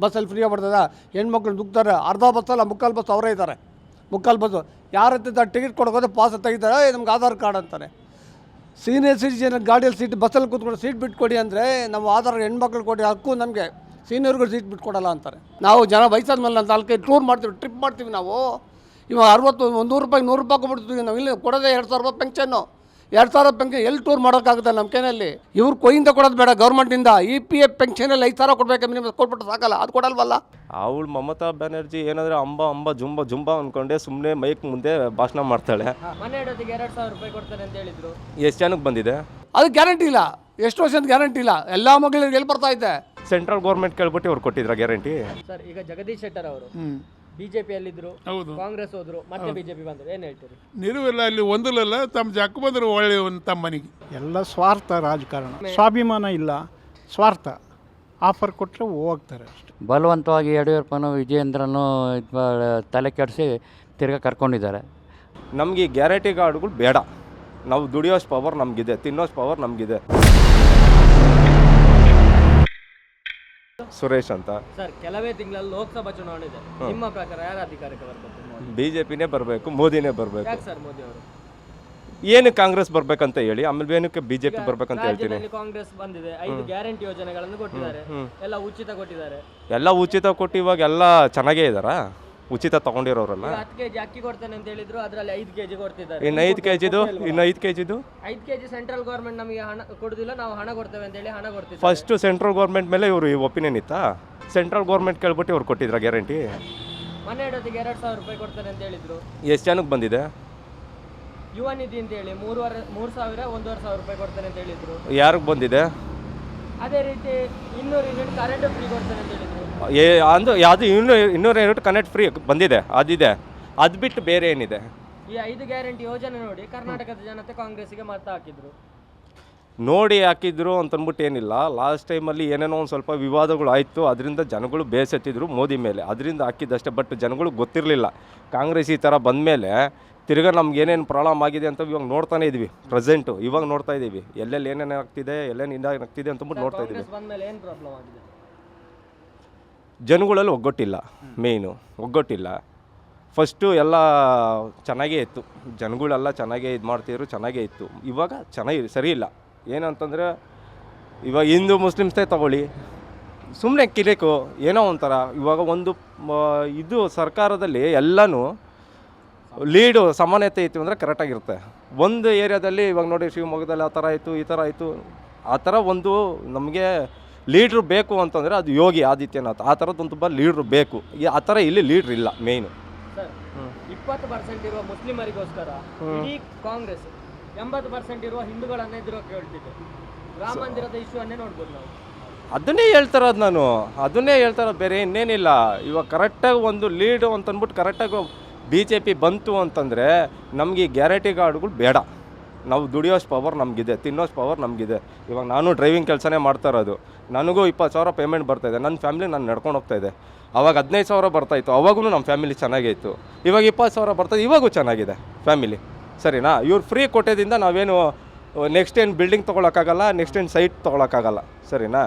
ಬಸ್ಸಲ್ಲಿ ಫ್ರೀಯಾಗಿ ಬರ್ತದೆ? ಹೆಣ್ಮಕ್ಳು ದುಗ್ತಾರೆ ಅರ್ಧ ಬಸ್ಸಲ್ಲ ಮುಕ್ಕಾಲು ಬಸ್ ಅವರೇ ಇದ್ದಾರೆ. ಮುಕ್ಕಾಲು ಬಸ್ಸು ಯಾರ ಹತ್ತಿರ ಟಿಕೆಟ್ ಕೊಡೋಕೋದ್ರೆ ಪಾಸ್ ತೆಗಿತಾರೆ. "ಏ, ನಮ್ಗೆ ಆಧಾರ್ ಕಾರ್ಡ್ ಅಂತಾರೆ. ಸೀನಿಯರ್ ಸಿಟಿಜನ್ ಗಾಡಿಯಲ್ಲಿ ಸೀಟ್ ಬಸ್ಸಲ್ಲಿ ಕೂತ್ಕೊಂಡು ಸೀಟ್ ಬಿಟ್ಕೊಡಿ ಅಂದರೆ ನಾವು ಆಧಾರ್ ಹೆಣ್ಮಕ್ಳು ಕೊಡಿ ಹಕ್ಕು ನಮಗೆ ಸೀನಿಯರ್ಗಳು ಸೀಟ್ ಬಿಟ್ಕೊಡಲ್ಲ ಅಂತಾರೆ. ನಾವು ಜನ ವಯಸ್ಸಾದ ಮೇಲೆ ನಾಲ್ಕೈದು ಟೂರ್ ಮಾಡ್ತೀವಿ ಟ್ರಿಪ್ ಮಾಡ್ತೀವಿ ನಾವು. ಇವಾಗ ಅರವತ್ತು ಒಂದು ನೂರು ರೂಪಾಯಿ ನೂರು ರೂಪಾಯಿ ಕೊಟ್ಬಿಡ್ತೀವಿ ನಾವು ಇಲ್ಲಿ ಕೊಡೋದೇ ಎರಡು ಸಾವಿರ ರೂಪಾಯಿ ಪೆನ್ಷನ್ನು ಎರಡು ಸಾವಿರ ಪೆನ್ಷನ್ ಎಲ್ಲಿ ಟೂರ್ ಮಾಡೋಕ್ಕಾಗುತ್ತೆ ನಮ್ಮ ಕೈನಲ್ಲಿ ಇವ್ರು ಕೊಯಿಂದ ಕೊಡೋದು ಬೇಡ ಗೌರ್ಮೆಂಟಿಂದ ಇ ಪಿ ಎಫ್ ಪೆನ್ಷನಲ್ಲಿ ಐದು ಸಾವಿರ ಕೊಡ್ಬೇಕು ನಿಮಗೆ ಕೊಟ್ಬಿಟ್ಟು ಸಾಕಲ್ಲ ಅದು ಕೊಡಲ್ವಲ್ಲ? ಅವಳು ಮಮತಾ ಬ್ಯಾನರ್ಜಿ ಏನಂದ್ರೆ ಅಂಬ ಅಂಬ ಜುಂಬ ಜುಂಬ ಅನ್ಕೊಂಡೆ ಸುಮ್ಮನೆ ಮೈಕ್ ಮುಂದೆ ಭಾಷಣ ಮಾಡ್ತಾಳೆ. ಎಷ್ಟು ಜನಕ್ಕೆ ಬಂದಿದೆ? ಅದು ಗ್ಯಾರಂಟಿ ಇಲ್ಲ. ಎಷ್ಟು ವರ್ಷದ ಗ್ಯಾರಂಟಿ ಇಲ್ಲ. ಎಲ್ಲ ಮಗಳಿಗೆ ಎಲ್ಲಿ ಬರ್ತಾ ಇದೆ? ಸೆಂಟ್ರಲ್ ಗೌರ್ಮೆಂಟ್ ಕೇಳ್ಬಿಟ್ಟು ಅವ್ರು ಕೊಟ್ಟಿದ್ರ ಗ್ಯಾರಂಟಿ ಸರ್ ಈಗ ಜಗದೀಶ್ ಶೆಟ್ಟರ್ ಅವರು. ಬಿಜೆಪಿಯಲ್ಲಿದ್ರು ಹೌದು. ಕಾಂಗ್ರೆಸ್ ಹೋದ್ರು ಮತ್ತೆ ಬಿಜೆಪಿ ಬಂದರು. ಏನು ಹೇಳ್ತೀರಿ? ನಿಲುವಿಲ್ಲ ಅಲ್ಲಿ ಒಂದಲ್ಲ ತಮ್ಮ ಜಕ್ಕ ಬಂದರು ಒಳ್ಳೆಯವನು ತಮ್ಮ ಮನೆಗೆ ಎಲ್ಲ ಸ್ವಾರ್ಥ ರಾಜಕಾರಣ. ಸ್ವಾಭಿಮಾನ ಇಲ್ಲ ಸ್ವಾರ್ಥ. ಆಫರ್ ಕೊಟ್ಟರೆ ಹೋಗ್ತಾರೆ ಅಷ್ಟೇ. ಬಲವಂತವಾಗಿ ಯಡಿಯೂರಪ್ಪನು ವಿಜಯೇಂದ್ರನು ಇದ್ ತಲೆ ಕೆಡಿಸಿ ತಿರ್ಗಾ ಕರ್ಕೊಂಡಿದ್ದಾರೆ. ನಮಗೆ ಈ ಗ್ಯಾರಂಟಿ ಕಾರ್ಡ್ಗಳು ಬೇಡ. ನಾವು ದುಡಿಯೋಷ್ಟು ಪವರ್ ನಮಗಿದೆ ತಿನ್ನೋಷ್ಟು ಪವರ್ ನಮಗಿದೆ. ಸುರೇಶ್ ಅಂತ. ಸರ್ ಕೆಲವೇ ತಿಂಗಳಲ್ಲಿ ಲೋಕಸಭಾ ಚುನಾವಣೆ ಇದೆ. ನಿಮ್ಮ ಪ್ರಕಾರ ಯಾರ ಅಧಿಕಾರಕ್ಕೆ ಬರಬೇಕು ಬಿ ಜೆ ಪಿನೇ ಬರಬೇಕು ಮೋದಿನೇ ಬರಬೇಕು. ಯಾಕೆ ಸರ್ ಮೋದಿ ಅವರು? ಏನು ಕಾಂಗ್ರೆಸ್ ಬರ್ಬೇಕಂತ ಹೇಳಿ ಆಮೇಲೆ ಏನಕ್ಕೆ ಬಿಜೆಪಿ ಬರ್ಬೇಕಂತ ಹೇಳ್ತೀನಿ. ರಾಜ್ಯದಲ್ಲಿ ಕಾಂಗ್ರೆಸ್ ಬಂದಿದೆ ಐದು ಗ್ಯಾರಂಟಿ ಯೋಜನೆಗಳನ್ನು ಕೊಟ್ಟಿದ್ದಾರೆ. ಎಲ್ಲ ಉಚಿತ ಕೊಟ್ಟಿದ್ದಾರೆ. ಎಲ್ಲ ಉಚಿತ ಕೊಟ್ಟು ಇವಾಗ ಎಲ್ಲ ಚೆನ್ನಾಗೇ ಇದ್ದಾರಾ ಉಚಿತ ತಗೊಂಡಿರೋರಲ್ಲ? ಹತ್ತು ಕೆಜಿ ಅಕ್ಕಿ ಕೊಡ್ತೇನೆ ಅಂತ ಹೇಳಿದ್ರು ಅದರಲ್ಲಿ ಐದು ಕೆಜಿ ಕೊಡ್ತಿದ್ದಾರೆ. ಇನ್ನು ಐದು ಕೆ ಜಿದು ಇನ್ನು ಐದು ಕೆ ಜಿದು ಐದು ಕೆಜಿ ಸೆಂಟ್ರಲ್ ಗೌರ್ಮೆಂಟ್ ನಮಗೆ ಹಣ ಕೊಡುದಿಲ್ಲ ನಾವು ಹಣ ಕೊಡ್ತೇವೆ ಅಂತ ಹೇಳಿ ಹಣ ಕೊಡ್ತೀವಿ ಫಸ್ಟು ಸೆಂಟ್ರಲ್ ಗೌರ್ಮೆಂಟ್ ಮೇಲೆ ಇವರು ಒಪಿನಿಯನ್ ಇತ್ತಾ? ಸೆಂಟ್ರಲ್ ಗೌರ್ಮೆಂಟ್ ಕೇಳ್ಬಿಟ್ಟು ಇವ್ರು ಕೊಟ್ಟಿದ್ರ ಗ್ಯಾರಂಟಿ ಮನೆ ಇಡೋದಕ್ಕೆ ಎರಡು ಸಾವಿರ ರೂಪಾಯಿ ಕೊಡ್ತೇನೆ ಅಂತ ಹೇಳಿದ್ರು. ಎಷ್ಟು ಜನಕ್ಕೆ ಬಂದಿದೆ? ಯುವ ನಿಧಿ ಅಂತ ಹೇಳಿ ಮೂರುವರೆ ಮೂರು ಸಾವಿರ ಒಂದೂವರೆ ಸಾವಿರ ರೂಪಾಯಿ ಕೊಡ್ತೇನೆ ಅಂತ ಹೇಳಿದ್ರು. ಯಾರಿಗೆ ಬಂದಿದೆ? ಅದೇ ರೀತಿ ಇನ್ನೂರು ಯೂನಿಟ್ ಕರೆಂಟ್ ಫ್ರೀ ಕೊಡ್ತೇನೆ ಅಂತ ಹೇಳಿದ್ರು. ಏ ಅಂದು ಯಾವುದು ಇನ್ನೂ ಇನ್ನೂರ ಎರಡು ಕನೆಕ್ಟ್ ಫ್ರೀ ಬಂದಿದೆ ಅದಿದೆ. ಅದು ಬಿಟ್ಟು ಬೇರೆ ಏನಿದೆ? ಈ ಐದು ಗ್ಯಾರಂಟಿ ಯೋಜನೆ ನೋಡಿ ಕರ್ನಾಟಕದ ಜನತೆ ಕಾಂಗ್ರೆಸ್ಗೆ ಮತ ಹಾಕಿದ್ರು. ನೋಡಿ ಹಾಕಿದ್ರು ಅಂತಂದ್ಬಿಟ್ಟು ಏನಿಲ್ಲ. ಲಾಸ್ಟ್ ಟೈಮಲ್ಲಿ ಏನೇನೋ ಒಂದು ಸ್ವಲ್ಪ ವಿವಾದಗಳು ಆಯಿತು. ಅದರಿಂದ ಜನಗಳು ಬೇಸತ್ತಿದ್ರು ಮೋದಿ ಮೇಲೆ. ಅದರಿಂದ ಹಾಕಿದ್ದಷ್ಟೇ ಬಟ್ ಜನಗಳು ಗೊತ್ತಿರಲಿಲ್ಲ. ಕಾಂಗ್ರೆಸ್ ಈ ಥರ ಬಂದಮೇಲೆ ತಿರ್ಗಾ ನಮ್ಗೆ ಏನೇನು ಪ್ರಾಬ್ಲಮ್ ಆಗಿದೆ ಅಂತ ಇವಾಗ ನೋಡ್ತಾನೆ ಇದ್ವಿ. ಪ್ರೆಸೆಂಟು ಇವಾಗ ನೋಡ್ತಾ ಇದ್ದೀವಿ ಎಲ್ಲೆಲ್ಲಿ ಏನೇನು ಆಗ್ತಿದೆ ಎಲ್ಲೇನು ಏನಾಗ್ತಿದೆ ಅಂತಂದ್ಬಿಟ್ಟು ನೋಡ್ತಾ ಇದ್ದೀವಿ ಕಾಂಗ್ರೆಸ್ ಬಂದ್ಮೇಲೆ ಏನು ಪ್ರಾಬ್ಲಮ್ ಆಗಿದೆ ಜನಗಳಲ್ಲಿ ಒಗ್ಗಟ್ಟಿಲ್ಲ ಮೇಯ್ನು ಒಗ್ಗಟ್ಟಿಲ್ಲ. ಫಸ್ಟು ಎಲ್ಲ ಚೆನ್ನಾಗೇ ಇತ್ತು. ಜನಗಳೆಲ್ಲ ಚೆನ್ನಾಗೇ ಇದು ಮಾಡ್ತಿದ್ರು, ಚೆನ್ನಾಗೇ ಇತ್ತು. ಇವಾಗ ಚೆನ್ನಾಗಿ ಸರಿ ಇಲ್ಲ. ಏನಂತಂದರೆ, ಇವಾಗ ಹಿಂದೂ ಮುಸ್ಲಿಮ್ಸೇ ತಗೊಳ್ಳಿ. ಸುಮ್ಮನೆ ಕಿರಿಕು, ಏನೋ ಒಂಥರ. ಇವಾಗ ಒಂದು ಇದು ಸರ್ಕಾರದಲ್ಲಿ ಎಲ್ಲನೂ ಲೀಡು ಸಮಾನತೆ ಇತ್ತು ಅಂದರೆ ಕರೆಕ್ಟಾಗಿರುತ್ತೆ ಒಂದು ಏರಿಯಾದಲ್ಲಿ ಇವಾಗ ನೋಡಿ ಶಿವಮೊಗ್ಗದಲ್ಲಿ ಆ ಥರ ಆಯಿತು, ಈ ಥರ ಆಯಿತು. ಆ ಥರ ಒಂದು ನಮಗೆ ಲೀಡ್ರು ಬೇಕು ಅಂತಂದರೆ ಅದು ಯೋಗಿ ಆದಿತ್ಯನಾಥ್. ಆ ಥರದ್ದು ಒಂದು ತುಂಬ ಲೀಡ್ರು ಬೇಕು. ಈ ಆ ಥರ ಇಲ್ಲಿ ಲೀಡ್ರ್ ಇಲ್ಲ ಮೇಯ್ನು ಸರ್ ಇಪ್ಪತ್ತು ಪರ್ಸೆಂಟ್ ಇರುವ ಮುಸ್ಲಿಮರಿಗೋಸ್ಕರ ಇಡೀ ಕಾಂಗ್ರೆಸ್ ಎಂಬತ್ತು ಪರ್ಸೆಂಟ್ ಇರುವ ಹಿಂದೂಗಳನ್ನೇ ಎದುರೋಕೆ ಹೇಳ್ತಿದೆ ರಾಮ ಮಂದಿರದ ಇಶ್ಯೂವನ್ನೇ ನೋಡ್ಬೋದು ನಾವು. ಅದನ್ನೇ ಹೇಳ್ತಾರದು ನಾನು. ಅದನ್ನೇ ಹೇಳ್ತಾರ ಬೇರೆ ಇನ್ನೇನಿಲ್ಲ. ಇವಾಗ ಕರೆಕ್ಟಾಗಿ ಒಂದು ಲೀಡು ಅಂತಂದ್ಬಿಟ್ಟು ಕರೆಕ್ಟಾಗಿ ಬಿ ಜೆ ಪಿ ಬಂತು ಅಂತಂದರೆ ನಮಗೆ ಈ ಗ್ಯಾರಂಟಿ ಕಾರ್ಡ್ಗಳು ಬೇಡ. ನಾವು ದುಡಿಯೋಷ್ಟು ಪವರ್ ನಮಗಿದೆ ತಿನ್ನೋಷ್ಟು ಪವರ್ ನಮಗಿದೆ. ಇವಾಗ ನಾನು ಡ್ರೈವಿಂಗ್ ಕೆಲಸನೇ ಮಾಡ್ತಾ ಇರೋದು. ನನಗೂ ಇಪ್ಪತ್ತು ಸಾವಿರ ಪೇಮೆಂಟ್ ಬರ್ತಾಯಿದೆ ನನ್ನ ಫ್ಯಾಮಿಲಿ ನಾನು ನಡ್ಕೊಂಡು ಹೋಗ್ತಾ ಇದೆ. ಅವಾಗ ಹದಿನೈದು ಸಾವಿರ ಬರ್ತಾಯಿತ್ತು ಅವಾಗೂ ನಮ್ಮ ಫ್ಯಾಮಿಲಿ ಚೆನ್ನಾಗೇ ಇತ್ತು. ಇವಾಗ ಇಪ್ಪತ್ತು ಸಾವಿರ ಬರ್ತದೆ ಇವಾಗೂ ಚೆನ್ನಾಗಿದೆ ಫ್ಯಾಮಿಲಿ ಸರಿನಾ? ಇವ್ರು ಫ್ರೀ ಕೊಟ್ಟಿದ್ದರಿಂದ ನಾವೇನು ನೆಕ್ಸ್ಟ್ ಏನು ಬಿಲ್ಡಿಂಗ್ ತೊಗೊಳಕ್ಕಾಗಲ್ಲ ನೆಕ್ಸ್ಟ್ ಏನು ಸೈಟ್ ತೊಗೊಳಕ್ಕಾಗಲ್ಲ. ಸರಿನಾ?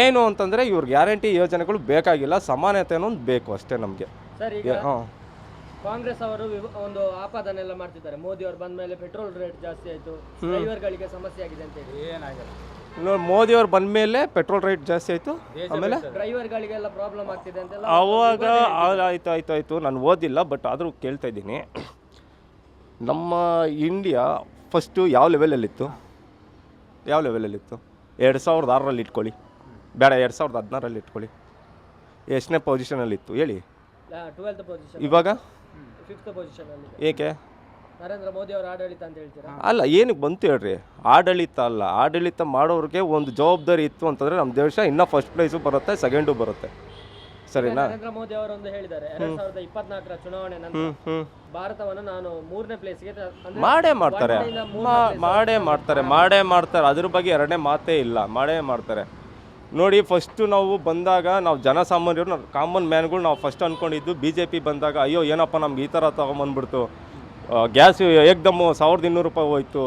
ಏನು ಅಂತಂದರೆ ಇವ್ರ ಗ್ಯಾರಂಟಿ ಯೋಜನೆಗಳು ಬೇಕಾಗಿಲ್ಲ. ಸಮಾನತೆ ಅನ್ನೋದು ಬೇಕು ಅಷ್ಟೇ ನಮಗೆ. ಹಾಂ. ಕಾಂಗ್ರೆಸ್ ಅವರು ಒಂದು ಒಂದು ಆಪಾದನೆಲ್ಲ ಮಾಡ್ತಿದ್ದಾರೆ. ಮೋದಿ ಅವರು ಬಂದ ಮೇಲೆ ಪೆಟ್ರೋಲ್ ರೇಟ್ ಜಾಸ್ತಿ ಆಯಿತು. ಡ್ರೈವರ್ಗಳಿಗೆ ಸಮಸ್ಯೆ ಆಗಿದೆ ಅಂತ ಹೇಳಿ. ನೋಡಿ ಅವರು ಬಂದ ಮೇಲೆ ಪೆಟ್ರೋಲ್ ರೇಟ್ ಜಾಸ್ತಿ ಆಯಿತು. ಆಮೇಲೆ ಡ್ರೈವರ್ಗಳಿಗೆಲ್ಲ ಪ್ರಾಬ್ಲಮ್ ಆಗ್ತಿದೆ ಅಂತೆಲ್ಲ ಅವಾಗ ಆಯ್ತು ಆಯ್ತು ಆಯ್ತು ಆಯಿತು ನಾನು ಓದಿಲ್ಲ ಬಟ್ ಆದರೂ ಕೇಳ್ತಾ ಇದ್ದೀನಿ. ನಮ್ಮ ಇಂಡಿಯಾ ಫಸ್ಟು ಯಾವ ಲೆವೆಲಲ್ಲಿತ್ತು ಯಾವ ಲೆವೆಲಲ್ಲಿತ್ತು ಎರಡು ಸಾವಿರದ ಆರರಲ್ಲಿ ಇಟ್ಕೊಳ್ಳಿ. ಬೇಡ ಎರಡು ಸಾವಿರದ ಹದಿನಾರಲ್ಲಿ ಇಟ್ಕೊಳ್ಳಿ. ಎಷ್ಟನೇ ಪೊಸಿಷನಲ್ಲಿತ್ತು ಹೇಳಿ. ಟ್ವೆಲ್ತ್ ಪೊಸಿಷನ್ ಇವಾಗ? ಫಿಫ್ತ್ ಪೊಸಿಷನ್ ಅಲ್ಲಿ ಏಕೆ? ನರೇಂದ್ರ ಮೋದಿ ಅವರ ಆಡಳಿತ ಅಂತ ಹೇಳ್ತೀರಾ? ಅಲ್ಲ ಏನಕ್ಕೆ ಬಂತು ಹೇಳ್ರಿ? ಆಡಳಿತ ಅಲ್ಲ. ಆಡಳಿತ ಮಾಡೋರಿಗೆ ಒಂದು ಜವಾಬ್ದಾರಿ ಇತ್ತು ಅಂತಂದ್ರೆ ನಮ್ಮ ದೇಶ ಇನ್ನೂ ಫಸ್ಟ್ ಪ್ಲೇಸು ಬರುತ್ತೆ ಸೆಕೆಂಡು ಬರುತ್ತೆ. ಸರಿನಾ? ನರೇಂದ್ರ ಮೋದಿ ಅವರೊಂದು ಹೇಳಿದ್ದಾರೆ ಎರಡ್ ಸಾವಿರದ ಇಪ್ಪತ್ನಾಲ್ಕರ ಚುನಾವಣೆ ನಂತರ ಭಾರತವನ್ನು ನಾನು ಮೂರನೇ ಪ್ಲೇಸ್ಗೆ ಮಾಡೇ ಮಾಡ್ತಾರೆ. ಮಾಡೇ ಮಾಡ್ತಾರೆ ಮಾಡೇ ಮಾಡ್ತಾರೆ. ಅದ್ರ ಬಗ್ಗೆ ಎರಡನೇ ಮಾತೇ ಇಲ್ಲ. ಮಾಡೇ ಮಾಡ್ತಾರೆ. ನೋಡಿ ಫಸ್ಟು ನಾವು ಬಂದಾಗ ನಾವು ಜನಸಾಮಾನ್ಯರು ಕಾಮನ್ ಮ್ಯಾನ್ಗಳು ನಾವು ಫಸ್ಟ್ ಅಂದ್ಕೊಂಡಿದ್ದು ಬಿ ಜೆ ಪಿ ಬಂದಾಗ, ಅಯ್ಯೋ, ಏನಪ್ಪ ನಮ್ಗೆ ಈ ಥರ ತೊಗೊಂಬಂದ್ಬಿಡ್ತು. ಗ್ಯಾಸ್ ಏಕ್ದಮ್ಮು ಸಾವಿರದ ಇನ್ನೂರು ರೂಪಾಯಿ ಹೋಯ್ತು.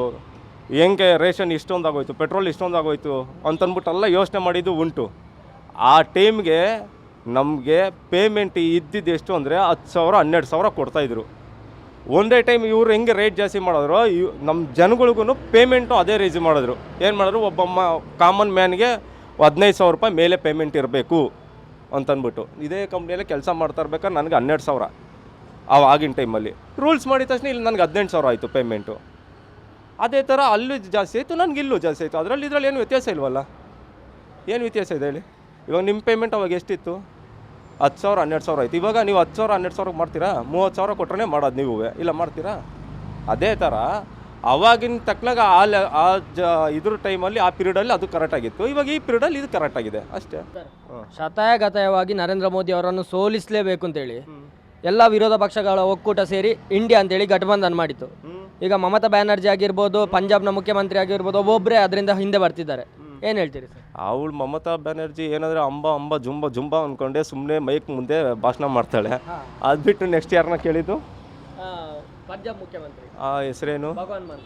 ಹೆಂಗೆ ರೇಷನ್ ಇಷ್ಟೊಂದು ಆಗೋಯ್ತು ಪೆಟ್ರೋಲ್ ಇಷ್ಟೊಂದು ಆಗೋಯ್ತು ಅಂತಂದ್ಬಿಟ್ಟೆಲ್ಲ ಯೋಚನೆ ಮಾಡಿದ್ದು ಉಂಟು. ಆ ಟೈಮ್ಗೆ ನಮಗೆ ಪೇಮೆಂಟ್ ಇದ್ದಿದ್ದು ಎಷ್ಟು ಅಂದರೆ, ಹತ್ತು ಸಾವಿರ, ಹನ್ನೆರಡು ಸಾವಿರ ಕೊಡ್ತಾಯಿದ್ರು ಒಂದೇ ಟೈಮ್ ಇವ್ರು ಹೆಂಗೆ ರೇಟ್ ಜಾಸ್ತಿ ಮಾಡಿದ್ರು, ಇವ್ ನಮ್ಮ ಜನಗಳಿಗೂ ಪೇಮೆಂಟು ಅದೇ ರೇಜ್ ಮಾಡಿದ್ರು. ಏನು ಮಾಡಿದ್ರು, ಒಬ್ಬ ಮ ಕಾಮನ್ ಮ್ಯಾನ್ಗೆ ಹದಿನೈದು ಸಾವಿರ ರೂಪಾಯಿ ಮೇಲೆ ಪೇಮೆಂಟ್ ಇರಬೇಕು ಅಂತಂದ್ಬಿಟ್ಟು. ಇದೇ ಕಂಪ್ನಿಯಲ್ಲಿ ಕೆಲಸ ಮಾಡ್ತಾ ಇರ್ಬೇಕಾದ್ರೆ ನನಗೆ ಹನ್ನೆರಡು ಸಾವಿರ ಅವ ಆಗಿನ ಟೈಮಲ್ಲಿ ರೂಲ್ಸ್ ಮಾಡಿದ ತಕ್ಷಣ ಇಲ್ಲಿ ನನಗೆ ಹದಿನೆಂಟು ಸಾವಿರ ಆಯಿತು ಪೇಮೆಂಟು ಅದೇ ಥರ ಅಲ್ಲೂ ಜಾಸ್ತಿ ಆಯಿತು, ನನಗೆ ಇಲ್ಲೂ ಜಾಸ್ತಿ ಆಯಿತು. ಅದರಲ್ಲಿ ಇದರಲ್ಲಿ ಏನು ವ್ಯತ್ಯಾಸ ಇಲ್ವಲ್ಲ? ಏನು ವ್ಯತ್ಯಾಸ ಇದೆ ಹೇಳಿ? ಇವಾಗ ನಿಮ್ಮ ಪೇಮೆಂಟ್ ಅವಾಗ ಎಷ್ಟಿತ್ತು? ಹತ್ತು ಸಾವಿರ, ಹನ್ನೆರಡು ಸಾವಿರ ಆಯಿತು. ಇವಾಗ ನೀವು ಹತ್ತು ಸಾವಿರ, ಹನ್ನೆರಡು ಸಾವಿರ ಮಾಡ್ತೀರಾ? ಮೂವತ್ತು ಸಾವಿರ ಕೊಟ್ಟರೆ ಮಾಡೋದು ನೀವು. ಇಲ್ಲ, ಮಾಡ್ತೀರಾ? ಅದೇ ಥರ ಅವಾಗಿನ ತಕ್ಕನಾಗ ಆ ಲೆ- ಆ ಜ ಇದ್ರ ಟೈಮಲ್ಲಿ ಆ ಪೀರಿಯಡಲ್ಲಿ ಅದು ಕರೆಕ್ಟ್ ಆಗಿತ್ತು. ಇವಾಗ ಈ ಪೀರಿಯಡಲ್ಲಿ ಇದು ಕರೆಕ್ಟ್ ಆಗಿದೆ. ಅಷ್ಟೇ. ಶತಾಯಗತಾಯವಾಗಿ ನರೇಂದ್ರ ಮೋದಿ ಅವರನ್ನು ಸೋಲಿಸಲೇಬೇಕು ಅಂತೇಳಿ ಎಲ್ಲ ವಿರೋಧ ಪಕ್ಷಗಳ ಒಕ್ಕೂಟ ಸೇರಿ ಇಂಡಿಯಾ ಅಂತೇಳಿ ಗಠಬಂಧನ್ ಮಾಡಿತ್ತು. ಈಗ ಮಮತಾ ಬ್ಯಾನರ್ಜಿ ಆಗಿರ್ಬೋದು ಪಂಜಾಬ್ನ ಮುಖ್ಯಮಂತ್ರಿ ಆಗಿರ್ಬೋದು ಒಬ್ಬೊಬ್ಬರೇ ಅದರಿಂದ ಹಿಂದೆ ಬರ್ತಿದ್ದಾರೆ. ಏನು ಹೇಳ್ತೀರಿ ಸರ್? ಅವಳು ಮಮತಾ ಬ್ಯಾನರ್ಜಿ ಏನಂದ್ರೆ ಅಂಬ ಅಂಬ ಜುಂಬ ಜುಂಬ ಅನ್ಕೊಂಡೆ ಸುಮ್ಮನೆ ಮೈಕ್ ಮುಂದೆ ಭಾಷಣ ಮಾಡ್ತಾಳೆ. ಅದು ಬಿಟ್ಟು ನೆಕ್ಸ್ಟ್ ಯಾರನ್ನ ಕೇಳಿದ್ದು? ಪಂಜಾಬ್ ಮುಖ್ಯಮಂತ್ರಿ. ಆ ಹೆಸರೇನು? ಭಗವಾನ್ ಮಾನ್.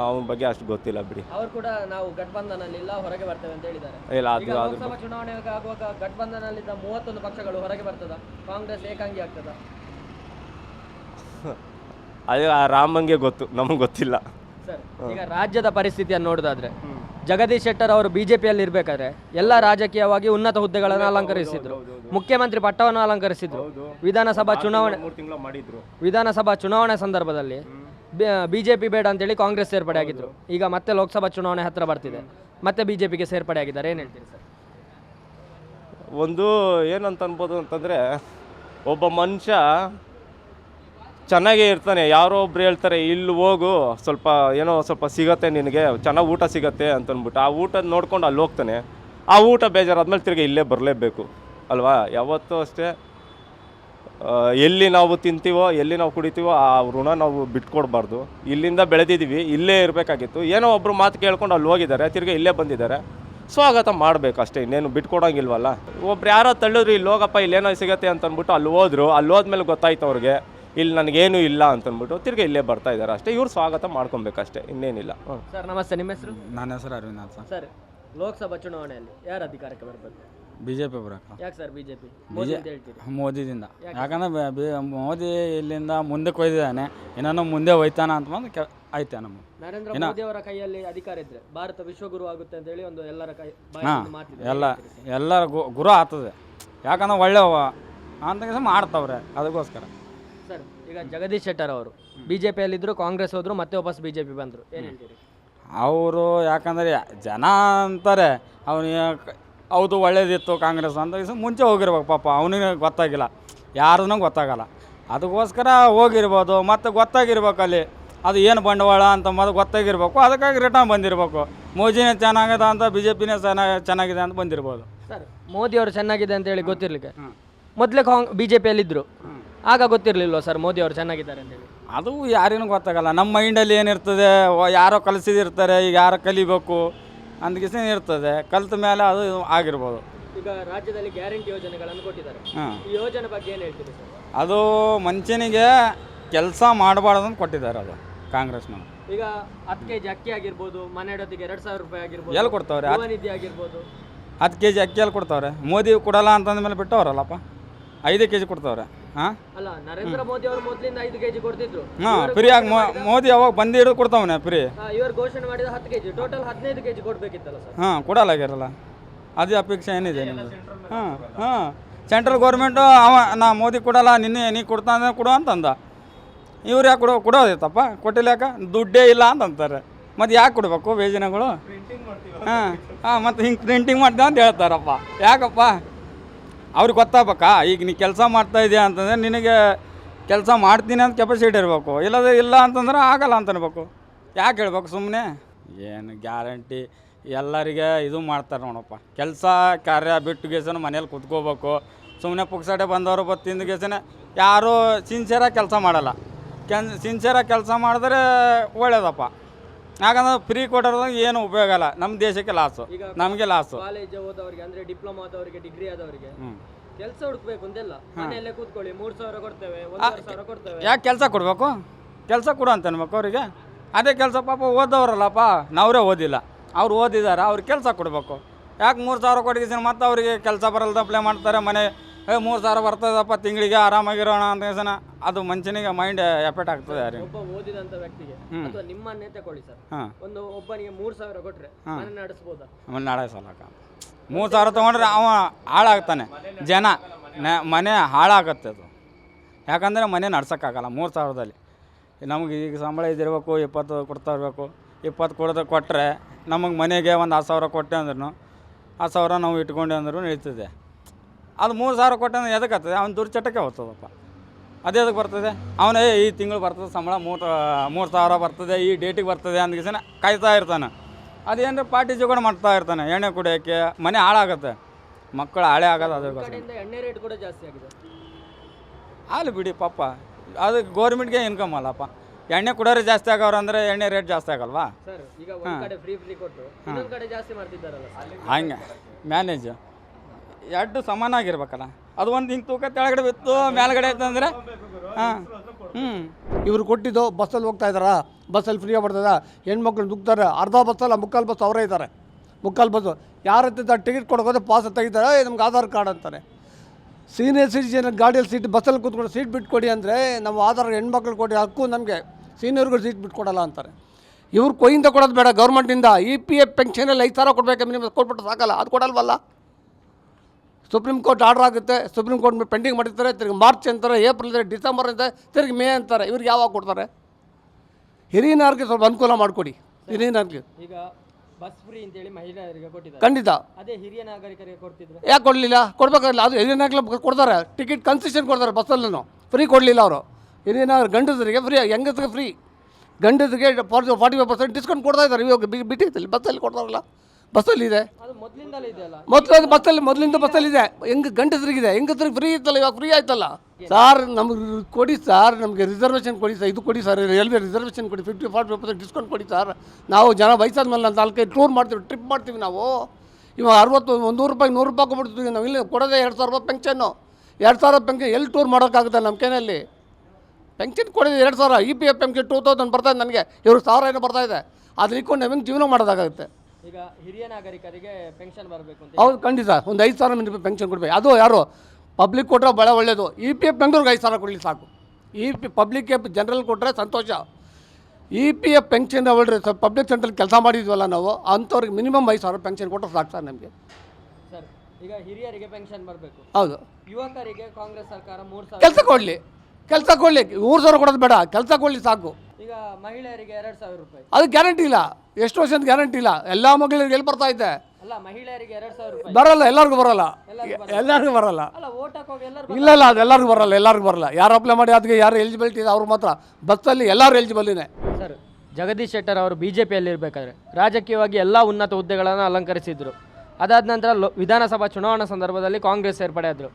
ಅವನ ಬಗ್ಗೆ ಅಷ್ಟು ಗೊತ್ತಿಲ್ಲ ಬಿಡಿ. ಅವರು ಕೂಡ ನಾವು ಗಠಬಂಧನಲ್ಲಿಲ್ಲ ಹೊರಗೆ ಬರ್ತೇವೆ ಅಂತ ಹೇಳಿದ್ದಾರೆ. ಇಲ್ಲ ಈಗ ಅದು ಲೋಕಸಭಾ ಚುನಾವಣೆ ಆಗುವಾಗ ಗಠಬಂಧನಲ್ಲಿದ್ದ ಮೂವತ್ತೊಂದು ಪಕ್ಷಗಳು ಹೊರಗೆ ಬರ್ತದ? ಕಾಂಗ್ರೆಸ್ ಏಕಾಂಗಿ ಆಗ್ತದ? ಅದೇ ಆ ರಾಮಂಗೆ ಗೊತ್ತು ನಮಗೆ ಗೊತ್ತಿಲ್ಲ. ಸರ್ ಈಗ ರಾಜ್ಯದ ಪರಿಸ್ಥಿತಿಯನ್ನು ನೋಡೋದಾದ್ರೆ ಜಗದೀಶ್ ಶೆಟ್ಟರ್ ಅವರು ಬಿಜೆಪಿಯಲ್ಲಿ ಇರಬೇಕಾದ್ರೆ ಎಲ್ಲ ರಾಜಕೀಯವಾಗಿ ಉನ್ನತ ಹುದ್ದೆಗಳನ್ನು ಅಲಂಕರಿಸಿದ್ರು. ಮುಖ್ಯಮಂತ್ರಿ ಪಟ್ಟವನ್ನು ಅಲಂಕರಿಸಿದ್ರು. ವಿಧಾನಸಭಾ ಚುನಾವಣೆ ವಿಧಾನಸಭಾ ಚುನಾವಣೆ ಸಂದರ್ಭದಲ್ಲಿ ಬಿಜೆಪಿ ಬೇಡ ಅಂತೇಳಿ ಕಾಂಗ್ರೆಸ್ ಸೇರ್ಪಡೆ ಆಗಿದ್ರು. ಈಗ ಮತ್ತೆ ಲೋಕಸಭಾ ಚುನಾವಣೆ ಹತ್ತಿರ ಬರ್ತಿದೆ. ಮತ್ತೆ ಬಿಜೆಪಿಗೆ ಸೇರ್ಪಡೆ ಆಗಿದ್ದಾರೆ. ಏನು ಹೇಳ್ತೀರಿ ಸರ್? ಒಂದು ಏನಂತ ಅನ್ಬೋದು ಅಂತಂದರೆ ಒಬ್ಬ ಮನುಷ್ಯ ಚೆನ್ನಾಗೇ ಇರ್ತಾನೆ. ಯಾರೋ ಒಬ್ರು ಹೇಳ್ತಾರೆ, ಇಲ್ಲಿ ಹೋಗು, ಸ್ವಲ್ಪ ಏನೋ ಸ್ವಲ್ಪ ಸಿಗತ್ತೆ ನಿನಗೆ, ಚೆನ್ನಾಗಿ ಊಟ ಸಿಗತ್ತೆ ಅಂತಂದ್ಬಿಟ್ಟು ಆ ಊಟ ನೋಡ್ಕೊಂಡು ಅಲ್ಲಿ ಹೋಗ್ತಾನೆ. ಆ ಊಟ ಬೇಜಾರಾದ್ಮೇಲೆ ತಿರ್ಗಿ ಇಲ್ಲೇ ಬರಲೇಬೇಕು, ಅಲ್ವಾ? ಯಾವತ್ತೂ ಅಷ್ಟೇ. ಎಲ್ಲಿ ನಾವು ತಿಂತೀವೋ, ಎಲ್ಲಿ ನಾವು ಕುಡಿತೀವೋ ಆ ಋಣ ನಾವು ಬಿಟ್ಕೊಡ್ಬಾರ್ದು. ಇಲ್ಲಿಂದ ಬೆಳೆದಿದ್ದೀವಿ, ಇಲ್ಲೇ ಇರಬೇಕಾಗಿತ್ತು. ಏನೋ ಒಬ್ಬರು ಮಾತು ಕೇಳ್ಕೊಂಡು ಅಲ್ಲಿ ಹೋಗಿದ್ದಾರೆ, ತಿರ್ಗಿ ಇಲ್ಲೇ ಬಂದಿದ್ದಾರೆ. ಸ್ವಾಗತ ಮಾಡಬೇಕು ಅಷ್ಟೇ, ಇನ್ನೇನು ಬಿಟ್ಕೊಡೋಂಗಿಲ್ವಲ್ಲ? ಒಬ್ರು ಯಾರೋ ತಳ್ಳಿದ್ರು, ಇಲ್ಲಿ ಹೋಗಪ್ಪ, ಇಲ್ಲೇನೋ ಸಿಗತ್ತೆ ಅಂತ ಅಂದ್ಬಿಟ್ಟು ಅಲ್ಲಿ ಹೋದ್ರು. ಅಲ್ಲಿ ಹೋದ್ಮೇಲೆ ಗೊತ್ತಾಯ್ತು ಅವ್ರಿಗೆ. ಇಲ್ಲಿ ನನಗೇನು ಇಲ್ಲ ಅಂತಂದ್ಬಿಟ್ಟು ತಿರ್ಗಿ ಇಲ್ಲೇ ಬರ್ತಾ ಇದ್ದಾರೆ ಅಷ್ಟೇ. ಇವ್ರು ಸ್ವಾಗತ ಮಾಡ್ಕೊಬೇಕಷ್ಟೇ ಇನ್ನೇನಿಲ್ಲ. ಸರ್ ನಮಸ್ತೆ. ನಿಮ್ಮ ಹೆಸರು? ನನ್ನ ಹೆಸರು ಅರವಿಂದ್ ಸರ್. ಸರ್ ಲೋಕಸಭಾ ಚುನಾವಣೆಯಲ್ಲಿ ಯಾರು ಅಧಿಕಾರಕ್ಕೆ ಬರಬೇಕು? ಬಿ ಜೆ ಪಿ ಬರಕ ಯಾಕೆ ಸರ್ ಬಿಜೆಪಿ? ಮೋದಿ ಅಂತ ಹೇಳ್ತೀರಿ. ಮೋದಿದಿಂದ. ಯಾಕಂದ್ರೆ ಬ- ಬಿ- ಮೋದಿ ಇಲ್ಲಿಂದ ಮುಂದೆ ಒಯ್ದಿದ್ದಾನೆ ಇನ್ನೂ ಮುಂದೆ ಹೋಯ್ತಾನ ಅಂತ ಬಂದು ಕೆ ಐತೆ ನಮ್ಮ ನರೇಂದ್ರ ಮೋದಿ ಅವರ ಕೈಯಲ್ಲಿ ಅಧಿಕಾರ ಇದ್ರೆ ಭಾರತ ವಿಶ್ವಗುರು ಆಗುತ್ತೆ ಅಂತ ಹೇಳಿ ಒಂದು ಎಲ್ಲರ ಕೈ ಹಾಂ ಬಾಯಲ್ಲಿ ಮಾತಿದೆ. ಎಲ್ಲ ಎಲ್ಲರ ಗು ಗುರು ಆಗ್ತದೆ. ಯಾಕಂದ್ರೆ ಒಳ್ಳೆ ಅಂತ ಕೆಲಸ ಮಾಡ್ತಾವ್ರೆ ಅದಕ್ಕೋಸ್ಕರ. ಈಗ ಜಗದೀಶ್ ಶೆಟ್ಟರ್ ಅವರು ಬಿ ಜೆ ಬಿಜೆಪಿಯಲ್ಲಿದ್ರು ಕಾಂಗ್ರೆಸ್ ಹೋದ್ರು ಮತ್ತೆ ವಾಪಸ್ ಬಿಜೆಪಿ ಬಂದ್ರು. ಏನು ಹೇಳ್ತೀರಿ? ಅವರು ಯಾಕಂದರೆ ಜನ ಅಂತಾರೆ ಅವನಿಗೆ ಹೌದು ಒಳ್ಳೇದಿತ್ತು ಕಾಂಗ್ರೆಸ್ ಅಂತ ದಿವ್ಸ ಮುಂಚೆ ಹೋಗಿರ್ಬೇಕು ಪಾಪ ಅವನಿಗೆ ಗೊತ್ತಾಗಿಲ್ಲ. ಯಾರನ್ನೂ ಗೊತ್ತಾಗಲ್ಲ. ಅದಕ್ಕೋಸ್ಕರ ಹೋಗಿರ್ಬೋದು ಮತ್ತು ಗೊತ್ತಾಗಿರ್ಬೇಕು ಅಲ್ಲಿ. ಅದು ಏನು ಬಂಡವಾಳ ಅಂತ ಮೊದಲು ಗೊತ್ತಾಗಿರ್ಬೇಕು ಅದಕ್ಕಾಗಿ ರಿಟರ್ನ್ ಬಂದಿರಬೇಕು. ಮೋದಿನೇ ಚೆನ್ನಾಗಿದೆ ಅಂತ ಬಿ ಜೆ ಪಿನೇ ಚೆನ್ನಾಗಿ ಚೆನ್ನಾಗಿದೆ ಅಂತ ಬಂದಿರ್ಬೋದು. ಸರ್ ಮೋದಿ ಅವರು ಚೆನ್ನಾಗಿದೆ ಅಂತ ಹೇಳಿ ಗೊತ್ತಿರಲಿಕ್ಕೆ. ಮೊದಲೇ ಕಾಂಗ್ ಬಿಜೆಪಿಯಲ್ಲಿದ್ರು. ಆಗ ಗೊತ್ತಿರಲಿಲ್ಲ ಸರ್ ಮೋದಿ ಅವರು ಚೆನ್ನಾಗಿದ್ದಾರೆ ಅಂತ ಹೇಳಿ? ಅದು ಯಾರಿಗೂ ಗೊತ್ತಾಗಲ್ಲ. ನಮ್ಮ ಮೈಂಡಲ್ಲಿ ಏನಿರ್ತದೆ ವ- ಯಾರೋ ಕಲಿಸಿದಿರ್ತಾರೆ ಈಗ ಯಾರೋ ಕಲಿಬೇಕು ಅಂದ್ಕಿಸ ಇರ್ತದೆ. ಕಲ್ತ ಮೇಲೆ ಅದು ಆಗಿರ್ಬೋದು. ಈಗ ರಾಜ್ಯದಲ್ಲಿ ಗ್ಯಾರಂಟಿ ಯೋಜನೆಗಳನ್ನು ಕೊಟ್ಟಿದ್ದಾರೆ. ಹಾಂ. ಈ ಯೋಜನೆ ಬಗ್ಗೆ ಏನು ಹೇಳ್ತೀರಿ ಸರ್? ಅದು ಮನುಷ್ಯನಿಗೆ ಕೆಲಸ ಮಾಡಬಾರ್ದು ಅಂತ ಕೊಟ್ಟಿದ್ದಾರೆ ಅದು ಕಾಂಗ್ರೆಸ್ನವರು. ಈಗ ಹತ್ತು ಕೆ ಜಿ ಅಕ್ಕಿ ಆಗಿರ್ಬೋದು ಮನೆ ಇಡೋದಿಗೆ ಎರಡು ಸಾವಿರ ರೂಪಾಯಿ ಆಗಿರ್ಬೋದು ಎಲ್ಲಿ ಕೊಡ್ತಾವ್ರೆ? ಆ ನಿಧಿ ಆಗಿರ್ಬೋದು. ಹತ್ತು ಕೆ ಜಿ ಅಕ್ಕಿಯಲ್ಲಿ ಕೊಡ್ತಾವ್ರೆ? ಮೋದಿ ಕೊಡಲ್ಲ ಅಂತಂದ್ಮೇಲೆ ಬಿಟ್ಟವ್ರಲ್ಲಪ್ಪ ಐದೇ ಕೆ ಜಿ ಕೊಡ್ತಾವ್ರೆ. ಹಾಂ? ಅಲ್ಲ ನರೇಂದ್ರ ಮೋದಿ ಅವರು ಮೊದಲಿಂದ ಐದು ಕೆಜಿ ಕೊಡ್ತಿದ್ರು. ಹಾಂ ಇವರು ಫ್ರೀಯಾಗಿ ಮೋದಿ ಹಿಡಿದು ಕೊಡ್ತಾವನೆ ಫ್ರೀ. ಹಾ, ಇವರು ಘೋಷಣೆ ಮಾಡಿದ ಹತ್ತು ಕೆಜಿ ಟೋಟಲ್ ಹದಿನೈದು ಕೆಜಿ ಕೊಡ್ಬೇಕಿತ್ತಲ್ಲ ಸರ್? ಹಾಂ ಕೊಡಲಾಗ್ಯಾರಲ್ಲ ಅದೇ ಅಪೇಕ್ಷೆ ಏನಿದೆ ಹಾ ಹಾಂ ಹಾಂ. ಸೆಂಟ್ರಲ್ ಗೌರ್ಮೆಂಟು ಅವ ನಾ ಮೋದಿ ಕೊಡಲ್ಲ ನಿನ್ನೆ ನೀ ಕೊಡ್ತಾ ಅಂದ್ರೆ ಕೊಡು ಅಂತಂದ. ಇವ್ರು ಯಾಕೆ ಕೊಡೋ ಕೊಡೋದಿತ್ತಪ್ಪ? ಕೊಟ್ಟಿಲ್ಲ ಯಾಕೆ? ದುಡ್ಡೇ ಇಲ್ಲ ಅಂತಂತಾರೆ. ಮತ್ತು ಯಾಕೆ ಕೊಡಬೇಕು ವೇಜನಗಳು? ಹಾಂ ಹಾಂ ಮತ್ತು ಹಿಂಗೆ ಪ್ರಿಂಟಿಂಗ್ ಮಾಡ್ತೀವಿ ಅಂತ ಹೇಳ್ತಾರಪ್ಪ. ಯಾಕಪ್ಪ? ಅವ್ರಿಗೆ ಗೊತ್ತಾಗಬೇಕ, ಈಗ ನೀ ಕೆಲಸ ಮಾಡ್ತಾ ಇದೆಯಾ ಅಂತಂದರೆ ನಿನಗೆ ಕೆಲಸ ಮಾಡ್ತೀನಿ ಅಂತ ಕೆಪಾಸಿಟಿ ಇರಬೇಕು. ಇಲ್ಲದೆ ಇಲ್ಲ ಅಂತಂದ್ರೆ ಆಗಲ್ಲ ಅಂತ ಅನ್ಬೇಕು. ಯಾಕೆ ಹೇಳ್ಬೇಕು ಸುಮ್ಮನೆ ಏನು ಗ್ಯಾರಂಟಿ. ಎಲ್ಲರಿಗೆ ಇದು ಮಾಡ್ತಾರೆ ನೋಡಪ್ಪ. ಕೆಲಸ, ಕಾರ್ಯ ಬಿಟ್ಟು ಗೇಸನ ಮನೇಲಿ ಕುತ್ಕೋಬೇಕು. ಸುಮ್ಮನೆ ಪುಕ್ಸಾಟೆ ಬಂದವರು ಬತ್ತು ತಿಂದು ಗೇಸನೆ ಯಾರೂ ಸಿನ್ಸಿಯರಾಗಿ ಕೆಲಸ ಮಾಡಲ್ಲ. ಕೆನ್ ಸಿನ್ಸಿಯರಾಗಿ ಕೆಲಸ ಮಾಡಿದ್ರೆ ಒಳ್ಳೇದಪ್ಪ. ಯಾಕಂದ್ರೆ ಫ್ರೀ ಕೊಟ್ಟರೆ ಏನು ಉಪಯೋಗ ಇಲ್ಲ. ನಮ್ಮ ದೇಶಕ್ಕೆ ಲಾಸು ಈಗ ನಮಗೆ ಲಾಸು ಕಾಲೇಜ್ ಓದವರಿಗೆ ಅಂದ್ರೆ ಡಿಪ್ಲೊಮಾ ಆದವರಿಗೆ ಡಿಗ್ರಿ ಆದವರಿಗೆ ಕೆಲಸ ಹುಡುಕ್ಬೇಕು ಅಂತೆಲ್ಲ. ಮನೆಯಲ್ಲೇ ಕೂತ್ಕೊಳ್ಳಿ ಮೂರು ಸಾವಿರ ಕೊಡ್ತೇವೆ ಒಂದೂವರೆ ಸಾವಿರ ಕೊಡ್ತೇವೆ. ಯಾಕೆ ಕೆಲಸ ಕೊಡಬೇಕು? ಕೆಲಸ ಕೊಡು ಅಂತ ಅನ್ಬೇಕು ಅವರಿಗೆ. ಅದೇ ಕೆಲಸ ಪಾಪ ಓದೋರಲ್ಲಪ್ಪ ನಾವರೇ ಓದಿಲ್ಲ. ಅವ್ರು ಓದಿದ್ದಾರೆ ಅವ್ರಿಗೆ ಕೆಲಸ ಕೊಡಬೇಕು. ಯಾಕೆ ಮೂರು ಸಾವಿರ ಕೊಟ್ಟಿದ್ದೀನಿ ಮತ್ತೆ ಅವರಿಗೆ ಕೆಲಸ ಬರಲ್ದ ಅಪ್ಲೈ ಮಾಡ್ತಾರೆ ಮನೆ ಏ ಮೂರು ಸಾವಿರ ಬರ್ತದಪ್ಪ ತಿಂಗಳಿಗೆ ಆರಾಮಾಗಿರೋಣ ಅಂತ ಹೇಳ್ಸನ ಅದು ಮನುಷ್ಯನಿಗೆ ಮೈಂಡ್ ಎಫೆಕ್ಟ್ ಆಗ್ತದೆ ಯಾರಿಗೆ. ಒಬ್ಬ ಓದಿದಂತ ವ್ಯಕ್ತಿಗೆ ಅಥವಾ ನಿಮ್ಮನ್ನೇ ತಗೊಳ್ಳಿ ಸರ್. ಹಾಂ. ಒಂದು ಒಬ್ಬನಿಗೆ ಮೂರು ಸಾವಿರ ಕೊಟ್ರೆ ಮನೆ ನಡೆಸ್ಬೋದಾ? ಆಮೇಲೆ ನಾಳೆ ಮೂರು ಸಾವಿರ ತೊಗೊಂಡ್ರೆ ಅವ ಹಾಳಾಗ್ತಾನೆ. ಜನ. ನ- ಮನೆ ಹಾಳಾಗತ್ತೆ ಅದು. ಯಾಕಂದರೆ ಮನೆ ನಡ್ಸೋಕ್ಕಾಗಲ್ಲ ಮೂರು ಸಾವಿರದಲ್ಲಿ. ನಮಗೆ ಈಗ ಸಂಬಳ ಇದಿರಬೇಕು ಇಪ್ಪತ್ತು ಕೊಡ್ತಾ ಇರಬೇಕು. ಇಪ್ಪತ್ತು ಕೊಡೋದು ಕೊಟ್ಟರೆ ನಮಗೆ ಮನೆಗೆ ಒಂದು ಹತ್ತು ಸಾವಿರ ಕೊಟ್ಟೆ ಅಂದ್ರೂ ಹತ್ತು ಸಾವಿರ ನಾವು ಇಟ್ಕೊಂಡೆ ಅಂದ್ರೂ ನಡೀತದೆ. ಅದು ಮೂರು ಸಾವಿರ ಕೊಟ್ಟೆ ಎದಕ್ಕೆ ಆಗ್ತದೆ? ಅವ್ನು ದುರ್ಚಟಕ್ಕೆ ಹೋಗ್ತದಪ್ಪ. ಅದು ಅದಕ್ಕೆ ಬರ್ತದೆ? ಅವನೇ ಈ ತಿಂಗಳು ಬರ್ತದೆ ಸಂಬಳ ಮೂರು ಮೂರು ಸಾವಿರ ಬರ್ತದೆ ಈ ಡೇಟಿಗೆ ಬರ್ತದೆ ಅಂದ ದಿವಸನ ಕಾಯ್ತಾ ಇರ್ತಾನೆ. ಅದೇನು ಪಾರ್ಟಿ ಕೂಡ ಮಾಡ್ತಾ ಇರ್ತಾನೆ. ಎಣ್ಣೆ ಕುಡಿಯೋಕ್ಕೆ ಮನೆ ಹಾಳಾಗುತ್ತೆ. ಮಕ್ಕಳು ಹಾಳೆ ಆಗೋದು ಅದಕ್ಕೋಸ್ಕರ. ಎಣ್ಣೆ ರೇಟ್ ಕೂಡ ಜಾಸ್ತಿ ಆಗಿದೆ. ಹಾಲು ಬಿಡಿ ಪಾಪ. ಅದು ಗೌರ್ಮೆಂಟ್ಗೆ ಇನ್ಕಮ್ ಅಲ್ಲಪ್ಪ ಎಣ್ಣೆ ಕುಡಿಯೋರು ಜಾಸ್ತಿ ಆಗೋರು ಅಂದರೆ ಎಣ್ಣೆ ರೇಟ್ ಜಾಸ್ತಿ ಆಗಲ್ವಾ? ಹಾಂ. ಹಂಗೆ. ಮ್ಯಾನೇಜ್ ಎರಡು ಸಮಾನ ಆಗಿರ್ಬೇಕಲ್ಲ ಅದು ಒಂದು ಹಿಂಗೆ ತೂಕ ತೆಳಗಡೆ ಬಿತ್ತು ಮೇಲ್ಗಡೆ ಇತ್ತಂದ್ರೆ ಹಾಂ. ಹ್ಞೂ ಇವ್ರು ಕೊಟ್ಟಿದ್ದು ಬಸ್ಸಲ್ಲಿ ಹೋಗ್ತಾ ಇದ್ದಾರಾ? ಬಸ್ಸಲ್ಲಿ ಫ್ರೀ ಬರ್ತದ ಹೆಣ್ಮಕ್ಳು ದುಗ್ತಾರೆ. ಅರ್ಧ ಬಸ್ಸಲ್ಲ ಮುಕ್ಕಾಲು ಬಸ್ ಅವರೇ ಇದ್ದಾರೆ. ಮುಕ್ಕಾಲು ಬಸ್ಸು ಯಾರ ಹತ್ತಿರ ಟಿಕೆಟ್ ಕೊಡೋಕೋದ್ರೆ ಪಾಸ್ ತೆಗಿತಾರೆ. "ಏ, ನಮ್ಗೆ ಆಧಾರ್ ಕಾರ್ಡ್ ಅಂತಾರೆ. ಸೀನಿಯರ್ ಸಿಟಿಜನ್ ಗಾಡಿಯಲ್ಲಿ ಸೀಟ್ ಬಸ್ಸಲ್ಲಿ ಕೂತ್ಕೊಂಡು ಸೀಟ್ ಬಿಟ್ಕೊಡಿ ಅಂದರೆ ನಮ್ಮ ಆಧಾರ್ ಹೆಣ್ಮಕ್ಳು ಕೊಡಿ ಹಕ್ಕು ನಮಗೆ. ಸೀನಿಯರ್ಗಳು ಸೀಟ್ ಬಿಟ್ಕೊಡಲ್ಲ ಅಂತಾರೆ. ಇವ್ರು ಕೊಯಿಂದ ಕೊಡೋದು ಬೇಡ ಗೌರ್ಮೆಂಟಿಂದ ಇ ಪಿ ಎಫ್ ಪೆನ್ಷನಲ್ಲಿ ಐದು ಸಾವಿರ ಕೊಡಬೇಕು ಮಿನಿಮಮ್ ಕೊಟ್ಬಿಟ್ಟು ಸಾಕಲ್ಲ. ಅದು ಕೊಡಲ್ವಲ್ಲ? ಸುಪ್ರೀಂ ಕೋರ್ಟ್ ಆರ್ಡರ್ ಆಗುತ್ತೆ ಸುಪ್ರೀಂ ಕೋರ್ಟ್ ಪೆಂಡಿಂಗ್ ಮಾಡಿರ್ತಾರೆ ತಿರ್ಗಿ ಮಾರ್ಚ್ ಅಂತಾರೆ ಏಪ್ರಿಲ್ ಅಂತಾರೆ ಡಿಸೆಂಬರ್ ಅಂತಾರೆ ತಿರ್ಗಿ ಮೇ ಅಂತಾರೆ ಇವ್ರಿಗೆ ಯಾವಾಗ ಕೊಡ್ತಾರೆ? ಹಿರಿಯನಾರ್ಗೆ ಸ್ವಲ್ಪ ಅನುಕೂಲ ಮಾಡಿಕೊಡಿ ಹಿರಿಯನಾರ್ಗೆ ಈಗ ಬಸ್ ಫ್ರೀ ಅಂತೇಳಿ ಮಹಿಳೆಯರಿಗೆ ಕೊಟ್ಟಿದ್ದಾರೆ. ಖಂಡಿತ. ಅದೇ ಹಿರಿಯ ನಾಗರಿಕರಿಗೆ ಕೊಡ್ತಿದ್ರು? ಯಾಕೆ ಕೊಡಲಿಲ್ಲ? ಕೊಡ್ಬೇಕಾಗಿಲ್ಲ ಅದು ಹಿರಿಯನಾಗ್ಲ ಕೊಡ್ತಾರೆ ಟಿಕೆಟ್ ಕನ್ಸೆಷನ್ ಕೊಡ್ತಾರೆ ಬಸ್ಸಲ್ಲೂ ಫ್ರೀ ಕೊಡಲಿಲ್ಲ ಅವರು. ಹಿರಿಯನ ಗಂಡಸರಿಗೆ ಫ್ರೀ ಹೆಂಗಸರಿಗೆ ಫ್ರೀ. ಗಂಡಸರಿಗೆ forty forty five percent discount ಕೊಡ್ತಾ ಇದ್ದಾರೆ ಇವಾಗ ಬಿಟ್ಟಿರ್ತಲ್ಲಿ ಬಸ್ಸಲ್ಲಿ ಕೊಡ್ತಾರಲ್ಲ. ಬಸ್ಸಲ್ಲಿ ಇದೆ ಅದು ಮೊದಲಿಂದಲೇ ಇದೆಯಲ್ಲ? ಮೊದಲು ಬಸ್ಸಲ್ಲಿ ಮೊದಲಿಂದ ಬಸ್ಸಲ್ಲಿದೆ. ಹೆಂಗೆ ಗಂಡಸರಿಗಿದೆ ಹೆಂಗಸರಿಗೆ ಫ್ರೀ ಇತ್ತಲ್ಲ ಇವಾಗ ಫ್ರೀ ಆಯ್ತಲ್ಲ? ಸಾರ್ ನಮ್ಗೆ ಕೊಡಿ ಸರ್ ನಮಗೆ ರಿಸರ್ವೇಷನ್ ಕೊಡಿ ಸರ್ ಇದು ಕೊಡಿ ಸರ್ ರೈಲ್ವೆ ರಿಸರ್ವೇಷನ್ ಕೊಡಿ ಫಿಫ್ಟಿ ಫಾರ್ಟಿ ಪರ್ಸೆಂಟ್ ಡಿಸ್ಕೌಂಟ್ ಕೊಡಿ ಸರ್ ನಾವು ಜನ ವಯಸ್ಸಾದ ಮೇಲೆ ನಾನು ನಾಲ್ಕೈದು ಟೂರ್ ಮಾಡ್ತೀವಿ ಟ್ರಿಪ್ ಮಾಡ್ತೀವಿ ನಾವು. ಇವಾಗ ಅರವತ್ತು ಒಂದು ನೂರು ರೂಪಾಯಿ ನೂರು ರೂಪಾಯಿ ಕೊಟ್ಬಿಡ್ತೀವಿ ನಾವು. ಇಲ್ಲಿ ಕೊಡೋದೇ ಎರಡು ಸಾವಿರ ರೂಪಾಯಿ ಪೆನ್ಷನ್ನು ಎರಡು ಸಾವಿರ ಪೆನ್ಷನ್ ಎಲ್ಲಿ ಟೂರ್ ಮಾಡೋಕ್ಕಾಗುತ್ತೆ ನಮ್ಮ ಕೈನಲ್ಲಿ ಪೆನ್ಷನ್ ಕೊಡಿದೆ ಎರಡು ಸಾವಿರ E P F pension two thousand ಬರ್ತಾಯಿದೆ ನನಗೆ. ಇವರು ಸಾವಿರ ಏನೋ ಬರ್ತಾಯಿದೆ ಅದನ್ನ ಇಟ್ಕೊಂಡು ಹೆಂಗೆ ಜೀವನ ಮಾಡೋದಾಗುತ್ತೆ? ಈಗ ಹಿರಿಯ ನಾಗರಿಕರಿಗೆ ಪೆನ್ಷನ್ ಬರಬೇಕು ಅಂತ ಹೌದು ಖಂಡಿತ. ಒಂದು ಐದು ಸಾವಿರ ರೂಪಾಯಿ ಪೆನ್ಷನ್ ಕೊಡಬೇಕು. ಅದು ಯಾರು? ಪಬ್ಲಿಕ್ ಕೊಟ್ಟರೆ ಭಾಳ ಒಳ್ಳೆಯದು ಇ ಪಿ ಎಫ್ ಬೆಂಗಳೂರಿಗೆ ಐದು ಸಾವಿರ ಕೊಡಲಿ ಸಾಕು. ಇ ಪಿ ಪಬ್ಲಿಕ್ಗೆ ಜನರಲ್ ಕೊಟ್ಟರೆ ಸಂತೋಷ. ಇ ಪಿ ಎಫ್ ಪೆನ್ಷನ್ ಒಳ್ಳೆ ಪಬ್ಲಿಕ್ ಸೆಂಟ್ರಲ್ಲಿ ಕೆಲಸ ಮಾಡಿದ್ವಲ್ಲ ನಾವು ಅಂಥವ್ರಿಗೆ ಮಿನಿಮಮ್ ಐದು ಸಾವಿರ ಪೆನ್ಷನ್ ಕೊಟ್ಟರೆ ಸಾಕು ಸರ್ ನಮಗೆ. ಸರ್ ಈಗ ಹಿರಿಯರಿಗೆ ಪೆನ್ಷನ್ ಬರಬೇಕು. ಹೌದು. ಯುವಕರಿಗೆ ಕಾಂಗ್ರೆಸ್ ಸರ್ಕಾರ ಮೂರು ಕೆಲಸ ಸಾವಿರ ಕೊಡಲಿ. ಕೆಲಸ ಕೊಡಲಿ. ಮೂರು ಸಾವಿರ ಕೊಡೋದು ಬೇಡ. ಕೆಲಸ ಕೊಡಲಿ ಸಾಕು. ಮಹಿಳೆಯರಿಗೆ ಎರಡು ಸಾವಿರ ರೂಪಾಯಿ. ಅದು ಗ್ಯಾರಂಟಿ ಇಲ್ಲ. ಎಷ್ಟು ವರ್ಷದ ಗ್ಯಾರಂಟಿ ಇಲ್ಲ. ಎಲ್ಲ ಮಗಳಿಗೆ ಎಲ್ಲಿ ಬರ್ತಾ ಇದೆ? ಅಲ್ಲ ಮಹಿಳೆಯರಿಗೆ ಎರಡು ಸಾವಿರ ರೂಪಾಯಿ. ಬರಲ್ಲ ಎಲ್ಲರಿಗೂ ಬರಲ್ಲ. ಎಲ್ಲರಿಗೂ ಬರಲ್ಲ. ಅಲ್ಲ ಓಟ್ ಹಾಕೋಗಿ ಎಲ್ಲರೂ ಇಲ್ಲ ಇಲ್ಲ ಅದು ಎಲ್ಲರಿಗೂ ಬರಲ್ಲ ಎಲ್ಲರಿಗೂ ಬರಲ್ಲ. ಯಾರು ಅಪ್ಲೈ ಮಾಡಿ ಅದಕ್ಕೆ ಯಾರು ಎಲಿಜಿಬಿಲಿಟಿ ಇದೆ ಅವ್ರು ಮಾತ್ರ. ಬಸ್ಸಲ್ಲಿ ಎಲ್ಲರೂ ಇದೆ ಸರ್ ಜಗದೀಶ್ ಶೆಟ್ಟರ್ ಅವರು ಬಿ ಜೆ ಪಿಯಲ್ಲಿ ಇರಬೇಕಾದ್ರೆ ರಾಜಕೀಯವಾಗಿ ಎಲ್ಲ ಉನ್ನತ ಹುದ್ದೆಗಳನ್ನು ಅಲಂಕರಿಸಿದ್ರು. ಅದಾದ ನಂತರ ಲೋ ವಿಧಾನಸಭಾ ಚುನಾವಣಾ ಸಂದರ್ಭದಲ್ಲಿ ಕಾಂಗ್ರೆಸ್ ಸೇರ್ಪಡೆ ಆದರು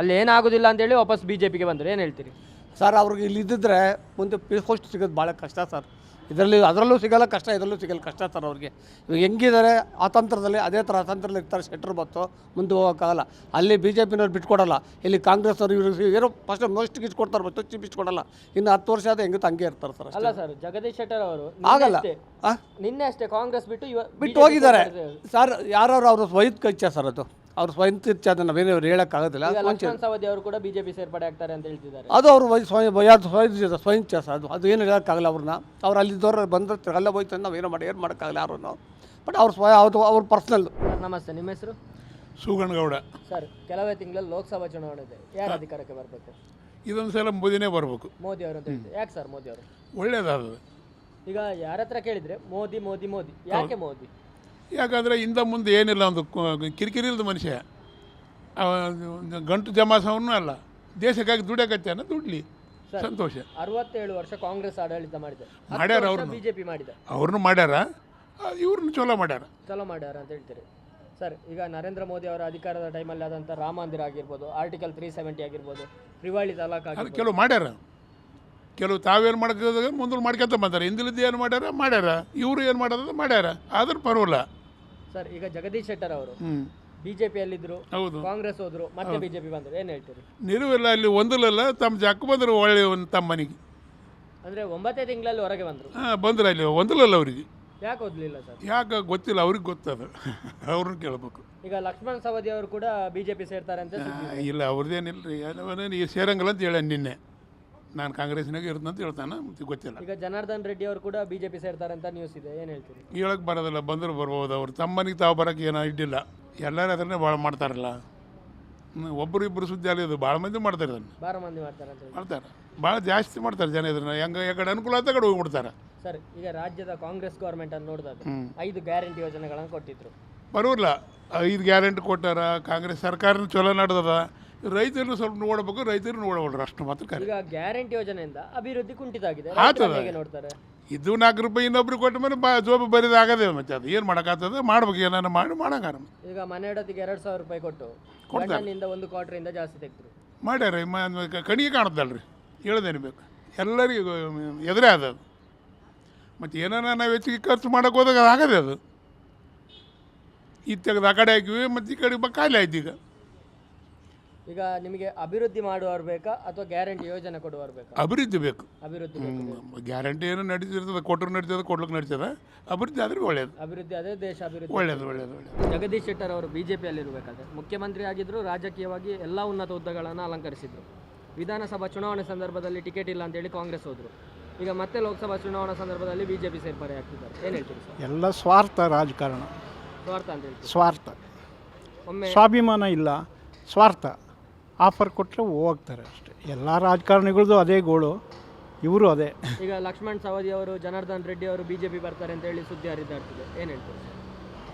ಅಲ್ಲಿ ಏನಾಗೋದಿಲ್ಲ ಅಂತೇಳಿ ವಾಪಸ್ ಬಿ ಜೆ ಪಿಗೆ ಬಂದರು. ಏನು ಹೇಳ್ತೀರಿ? ಸರ್ ಅವ್ರಿಗೆ ಇಲ್ಲಿ ಇದ್ದಿದ್ರೆ ಮುಂದೆ ಪೋಸ್ಟ್ ಸಿಗೋದು ಭಾಳ ಕಷ್ಟ ಸರ್. ಇದರಲ್ಲಿ ಅದರಲ್ಲೂ ಸಿಗಲ್ಲ ಕಷ್ಟ ಇದರಲ್ಲೂ ಸಿಗಲ್ಲ ಕಷ್ಟ ಸರ್ ಅವ್ರಿಗೆ. ಇವಾಗ ಹೆಂಗಿದ್ದಾರೆ ಆ ತಂತ್ರದಲ್ಲಿ ಅದೇ ಥರ ತಂತ್ರದಲ್ಲಿ ಇರ್ತಾರೆ ಶೆಟ್ರ್ ಬತ್ತು ಮುಂದೆ ಹೋಗೋಕ್ಕಾಗಲ್ಲ. ಅಲ್ಲಿ ಬಿ ಜೆ ಪಿನವ್ರು ಬಿಟ್ಕೊಡಲ್ಲ ಇಲ್ಲಿ ಕಾಂಗ್ರೆಸ್ ಅವರು ಇವರು ಏನೋ ಫಸ್ಟ್ ಮೋಸ್ಟ್ ಕೊಡ್ತಾರೆ ಬತ್ತು ಹೆಚ್ಚು ಬಿಟ್ಕೊಡಲ್ಲ ಇನ್ನು ಹತ್ತು ವರ್ಷ ಆದ ಹೆಂಗುತ್ತೆ ಹಂಗೆ ಇರ್ತಾರೆ ಸರ್ ಅಲ್ಲ ಸರ್ ಜಗದೀಶ್ ಶೆಟ್ಟರ್ ಅವರು ಆಗಲ್ಲ. ನಿನ್ನೆ ಅಷ್ಟೇ ಕಾಂಗ್ರೆಸ್ ಬಿಟ್ಟು ಬಿಟ್ಟು ಹೋಗಿದ್ದಾರೆ. ಸರ್ ಯಾರು ಅವರು ಸ್ವೈತ್ ಇಚ್ಛೆ ಸರ್ ಅದು? ಅವ್ರ ಸ್ವಯಂ ಇಚ್ಛೆ ಅದನ್ನು ನಾವೇನು ಹೇಳೋಕ್ಕಾಗೋದಿಲ್ಲ ಈಗ ಸ್ವಂತ ಲಕ್ಷ್ಮಣ್ ಸವದಿ ಅವರು ಕೂಡ ಬಿಜೆಪಿ ಸೇರ್ಪಡೆ ಆಗ್ತಾರೆ ಅಂತ ಹೇಳ್ತಿದ್ದಾರೆ. ಅದು ಅವರು ವೈ ಸ್ವಯಂ ಯಾರು ಸ್ವಯಂ ಸ್ವಯಂ ಇಚ್ಛೆ ಸರ್ ಅದು ಅದು ಏನು ಹೇಳೋಕ್ಕಾಗಲ್ಲ ಅವ್ರನ್ನ. ಅವ್ರು ಅಲ್ಲಿದ್ದವ್ರು ಬಂದ್ರೆ ಅಲ್ಲ ಹೋಯ್ತು ಅಂತ ನಾವೇನು ಮಾಡಿ ಏನು ಮಾಡೋಕ್ಕಾಗಲ್ಲ ಯಾರು ಬಟ್ ಅವ್ರ ಸ್ವಯ ಅದು ಅವ್ರ ಪರ್ಸ್ನಲ್ ಸರ್ ನಮಸ್ತೆ ನಿಮ್ಮ ಹೆಸರು? ಸುಗಣಗೌಡ ಸರ್ ಕೆಲವೇ ತಿಂಗಳಲ್ಲಿ ಲೋಕಸಭಾ ಚುನಾವಣೆ ಇದೆ. ಯಾರು ಅಧಿಕಾರಕ್ಕೆ ಬರಬೇಕು? ಇದೊಂದು ಸಲ ಮೋದಿನೇ ಬರಬೇಕು. ಮೋದಿ ಅವರು ಅಂತ ಹೇಳ್ತಾರೆ. ಯಾಕೆ ಸರ್ ಮೋದಿ ಅವರು? ಒಳ್ಳೇದಾದ ಈಗ ಯಾರ ಹತ್ರ ಕೇಳಿದ್ರೆ ಮೋದಿ ಮೋದಿ ಮೋದಿ. ಯಾಕೆ ಮೋದಿ? ಯಾಕಂದರೆ ಹಿಂದೆ ಮುಂದೆ ಏನಿಲ್ಲ ಒಂದು ಕಿರಿಕಿರಿ ಇಲ್ಲದ ಮನುಷ್ಯ. ಗಂಟು ಜಮಾಸವನ್ನೂ ಅಲ್ಲ. ದೇಶಕ್ಕಾಗಿ ದುಡಿಯಕತ್ತಾನ ದುಡ್ಲಿ. ಸಂತೋಷ. ಅರವತ್ತೇಳು ವರ್ಷ ಕಾಂಗ್ರೆಸ್ ಆಡಳಿತ ಮಾಡಿದೆ. ಮಾಡ್ಯಾರ ಅವ್ರ್ನು. ಬಿಜೆಪಿ ಮಾಡಿದೆ. ಅವ್ರನ್ನೂ ಮಾಡ್ಯಾರ. ಇವ್ರನ್ನ ಚಲೋ ಮಾಡ್ಯಾರ. ಚಲೋ ಮಾಡ್ಯಾರ ಅಂತ ಹೇಳ್ತೀರಿ. ಸರ್ ಈಗ ನರೇಂದ್ರ ಮೋದಿ ಅವರ ಅಧಿಕಾರದ ಟೈಮಲ್ಲಿ ಆದಂಥ ರಾಮ ಮಂದಿರ ಆಗಿರ್ಬೋದು ಆರ್ಟಿಕಲ್ ತ್ರೀ ಸೆವೆಂಟಿ ಆಗಿರ್ಬೋದು ತ್ರಿವಾಳಿ ತಲಾಕ್ ಅದು ಕೆಲವು ಮಾಡ್ಯಾರ. ಕೆಲವು ತಾವೇನು ಮಾಡ್ಕೋದಾಗ ಮುಂದೆ ಮಾಡ್ಕೊಂತ ಬಂದಾರೆ. ಹಿಂದಿಲಿದ್ದು ಏನು ಮಾಡ್ಯಾರ? ಮಾಡ್ಯಾರ. ಇವರು ಏನು ಮಾಡೋದು ಮಾಡ್ಯಾರ. ಆದ್ರೂ ಪರವಾಗಿಲ್ಲ. ಸರ್ ಈಗ ಜಗದೀಶ್ ಶೆಟ್ಟರ್ ಅವರು ಬಿಜೆಪಿಯಲ್ಲಿದ್ದರು ಹೌದು. ಕಾಂಗ್ರೆಸ್ ಹೋದ್ರು ಮತ್ತೆ ಬಿಜೆಪಿ ಬಂದರು. ಏನು ಹೇಳ್ತೀರಿ? ನಿಲುವಿಲ್ಲ ಅಲ್ಲಿ ಒಂದಲ್ಲ ತಮ್ಮ ಜಕ್ಕ ಬಂದರು ಒಳ್ಳೆ ಒಂದು ತಮ್ಮ ಮನೆಗೆ. ಅಂದರೆ ಒಂಬತ್ತೇ ತಿಂಗಳಲ್ಲಿ ಹೊರಗೆ ಬಂದರು. ಹಾಂ ಬಂದ್ರು ಅಲ್ಲಿ ಒಂದಲ್ಲ ಅವರಿಗೆ. ಯಾಕೆ ಓದಲಿಲ್ಲ ಸರ್? ಯಾಕೆ ಗೊತ್ತಿಲ್ಲ ಅವ್ರಿಗೆ ಗೊತ್ತದು. ಅವ್ರನ್ನ ಕೇಳಬೇಕು. ಈಗ ಲಕ್ಷ್ಮಣ್ ಸವದಿ ಅವರು ಕೂಡ ಬಿಜೆಪಿ ಸೇರ್ತಾರೆ ಅಂತ ಇಲ್ಲ ಅವ್ರದ್ದೇನಿಲ್ಲ ರೀ ಈ ಸೇರಂಗಿಲ್ಲ ಅಂತ ಹೇಳ ನಿನ್ನೆ. ನಾನು ಕಾಂಗ್ರೆಸ್ನಾಗ ಇರ್ತಂತ ಅಂತ ಹೇಳ್ತಾನೆ ಮತ್ತೆ ಗೊತ್ತಿಲ್ಲ. ಈಗ ಜನಾರ್ದನ್ ರೆಡ್ಡಿ ಅವರು ಕೂಡ ಬಿಜೆಪಿ ಸೇರ್ತಾರೆ ಅಂತ ನ್ಯೂಸ್ ಇದೆ ಏನು ಹೇಳ್ತೀರಿ? ಹೇಳಕ್ಕೆ ಬರೋದಿಲ್ಲ ಬಂದರೂ ಬರ್ಬೋದು ಅವ್ರು. ತಮ್ಮನಿಗೆ ತಾವು ಬರೋಕ್ಕೆ ಏನೋ ಇಡ್ಡಿಲ್ಲ ಎಲ್ಲರೂ ಅದನ್ನೇ ಭಾಳ ಮಾಡ್ತಾರಲ್ಲ. ಒಬ್ಬರು ಇಬ್ಬರು ಸುದ್ದಿ ಅಲ್ಲಿ ಇದು ಭಾಳ ಮಂದಿ ಮಾಡ್ತಾರೆ ಅದನ್ನು. ಭಾಳ ಮಂದಿ ಮಾಡ್ತಾರೆ ಅಂತ ಹೇಳಿ. ಮಾಡ್ತಾರೆ. ಭಾಳ ಜಾಸ್ತಿ ಮಾಡ್ತಾರೆ ಜನ ಇದನ್ನು. ಹೆಂಗೆ ಯಾಕಡೆ ಅನುಕೂಲ ಆದ ಕಡೆ ಹೋಗ್ಬಿಡ್ತಾರೆ. ಸರ್ ಈಗ ರಾಜ್ಯದ ಕಾಂಗ್ರೆಸ್ ಗೌರ್ಮೆಂಟ್ ಅನ್ನು ನೋಡಿದಾಗ ಐದು ಗ್ಯಾರಂಟಿ ಯೋಜನೆಗಳನ್ನು ಕೊಟ್ಟಿದ್ರು. ಬರೋಲ್ಲ ಐದು ಗ್ಯಾರಂಟಿ ಕೊಟ್ಟಾರ ಕಾಂಗ್ರೆಸ್ ಸರ್ಕಾರನ ಚಲೋ ನಡೆದದ. ರೈತರು ಸ್ವಲ್ಪ ನೋಡಬೇಕು ರೈತರು ನೋಡವಲ್ರು ಅಷ್ಟು ಮಾತ್ರ ಕರೆ ಈಗ ಗ್ಯಾರಂಟಿ ಯೋಜನೆಯಿಂದ ಅಭಿವೃದ್ಧಿ ಕುಂಠಿತ ಆಗಿದೆ. ರೈತರನ್ನ ಹೇಗೆ ನೋಡ್ತಾರೆ? ಇದು ನಾಲ್ಕು ರೂಪಾಯಿ ಇನ್ನೊಬ್ರಿಗೆ ಕೊಟ್ಟ ಮೇಲೆ ಬಾ ಜೋಬು ಬರೀದು ಆಗದೆ ಮತ್ತೆ ಅದು. ಏನು ಮಾಡೋಕ್ಕಾಗ್ತದೆ? ಮಾಡ್ಬೇಕು ಏನಾರ ಮಾಡಿ ಮಾಡೋಂಗಾರ ಈಗ ಮನೆ ಇಡೋದಿಗೆ ಎರಡು ಸಾವಿರ ರೂಪಾಯಿ ಕೊಟ್ಟು ಕೊಡ್ತಾರೆ. ಗಂಡನಿಂದ ಒಂದು ಕ್ವಾರ್ಟರಿಂದ ಜಾಸ್ತಿ ತೆಗೆದ್ರು. ಮಾಡ್ಯಾರ ಮ- ಕ- ಕಣಿಗೆ ಕಾಣುತ್ತಲ್ರಿ. ಹೇಳದೇನು ಬೇಕು ಎಲ್ಲರಿಗೂ ಎದುರೇ ಅದು. ಮತ್ತು ಏನಾರ ನಾವು ಹೆಚ್ಚಿಗೆ ಖರ್ಚು ಮಾಡೋಕೆ ಹೋದಾಗ ಅದು ಆಗದೆ ಅದು. ಇದು ತೆಗೆದು ಆ ಕಡೆ ಹಾಕಿವಿ ಮತ್ತು ಈ ಕಡೆ ಬ ಖಾಲಿ ಆಯ್ತು ಈಗ. ಈಗ ನಿಮಗೆ ಅಭಿವೃದ್ಧಿ ಮಾಡುವವರು ಬೇಕಾ ಅಥವಾ ಗ್ಯಾರಂಟಿ ಯೋಜನೆ ಕೊಡುವವರು ಬೇಕಾ? ಅಭಿವೃದ್ಧಿ ಬೇಕು. ಅಭಿವೃದ್ಧಿ ಬೇಕು ಗ್ಯಾರಂಟಿ ಏನು ನಡೀತಿರ್ತದೆ ಕೊಟ್ಟರು ನಡೀತದೆ ಕೊಡ್ಲಿಕ್ಕೆ ನಡೀತದೆ. ಅಭಿವೃದ್ಧಿ ಆದ್ರೆ ಒಳ್ಳೇದು. ಅಭಿವೃದ್ಧಿ ಅದೇ ದೇಶ ಅಭಿವೃದ್ಧಿ ಒಳ್ಳೇದು ಒಳ್ಳೇದು ಒಳ್ಳೇದು. ಜಗದೀಶ್ ಶೆಟ್ಟರ್ ಅವರು ಬಿಜೆಪಿಯಲ್ಲಿ ಇರಬೇಕಾದ್ರೆ ಮುಖ್ಯಮಂತ್ರಿ ಆಗಿದ್ರು ರಾಜಕೀಯವಾಗಿ ಎಲ್ಲ ಉನ್ನತ ಹುದ್ದೆಗಳನ್ನು ಅಲಂಕರಿಸಿದ್ರು. ವಿಧಾನಸಭಾ ಚುನಾವಣೆ ಸಂದರ್ಭದಲ್ಲಿ ಟಿಕೆಟ್ ಇಲ್ಲ ಅಂತೇಳಿ ಕಾಂಗ್ರೆಸ್ ಹೋದರು. ಈಗ ಮತ್ತೆ ಲೋಕಸಭಾ ಚುನಾವಣಾ ಸಂದರ್ಭದಲ್ಲಿ ಬಿಜೆಪಿ ಸೇರ್ಪಡೆ ಆಗ್ತಿದ್ದಾರೆ. ಏನು ಹೇಳ್ತೀರಿ ಸರ್? ಎಲ್ಲ ಸ್ವಾರ್ಥ ರಾಜಕಾರಣ. ಸ್ವಾರ್ಥ ಅಂತ ಹೇಳ್ತೀವಿ ಸ್ವಾರ್ಥ. ಒಮ್ಮೆ ಸ್ವಾಭಿಮಾನ ಇಲ್ಲ ಸ್ವಾರ್ಥ. ಆಫರ್ ಕೊಟ್ಟರೆ ಹೋಗ್ತಾರೆ ಅಷ್ಟೇ. ಎಲ್ಲ ರಾಜಕಾರಣಿಗಳದ್ದು ಅದೇ ಗೋಳು. ಇವರು ಅದೇ. ಈಗ ಲಕ್ಷ್ಮಣ್ ಸವದಿ ಅವರು ಜನಾರ್ದನ್ ರೆಡ್ಡಿ ಅವರು ಬಿಜೆಪಿ ಬರ್ತಾರೆ ಅಂತ ಹೇಳಿ ಸುದ್ದಿ ಹರಿದಾಡ್ತಿದೆ. ಏನು ಹೇಳ್ತಾರೆ?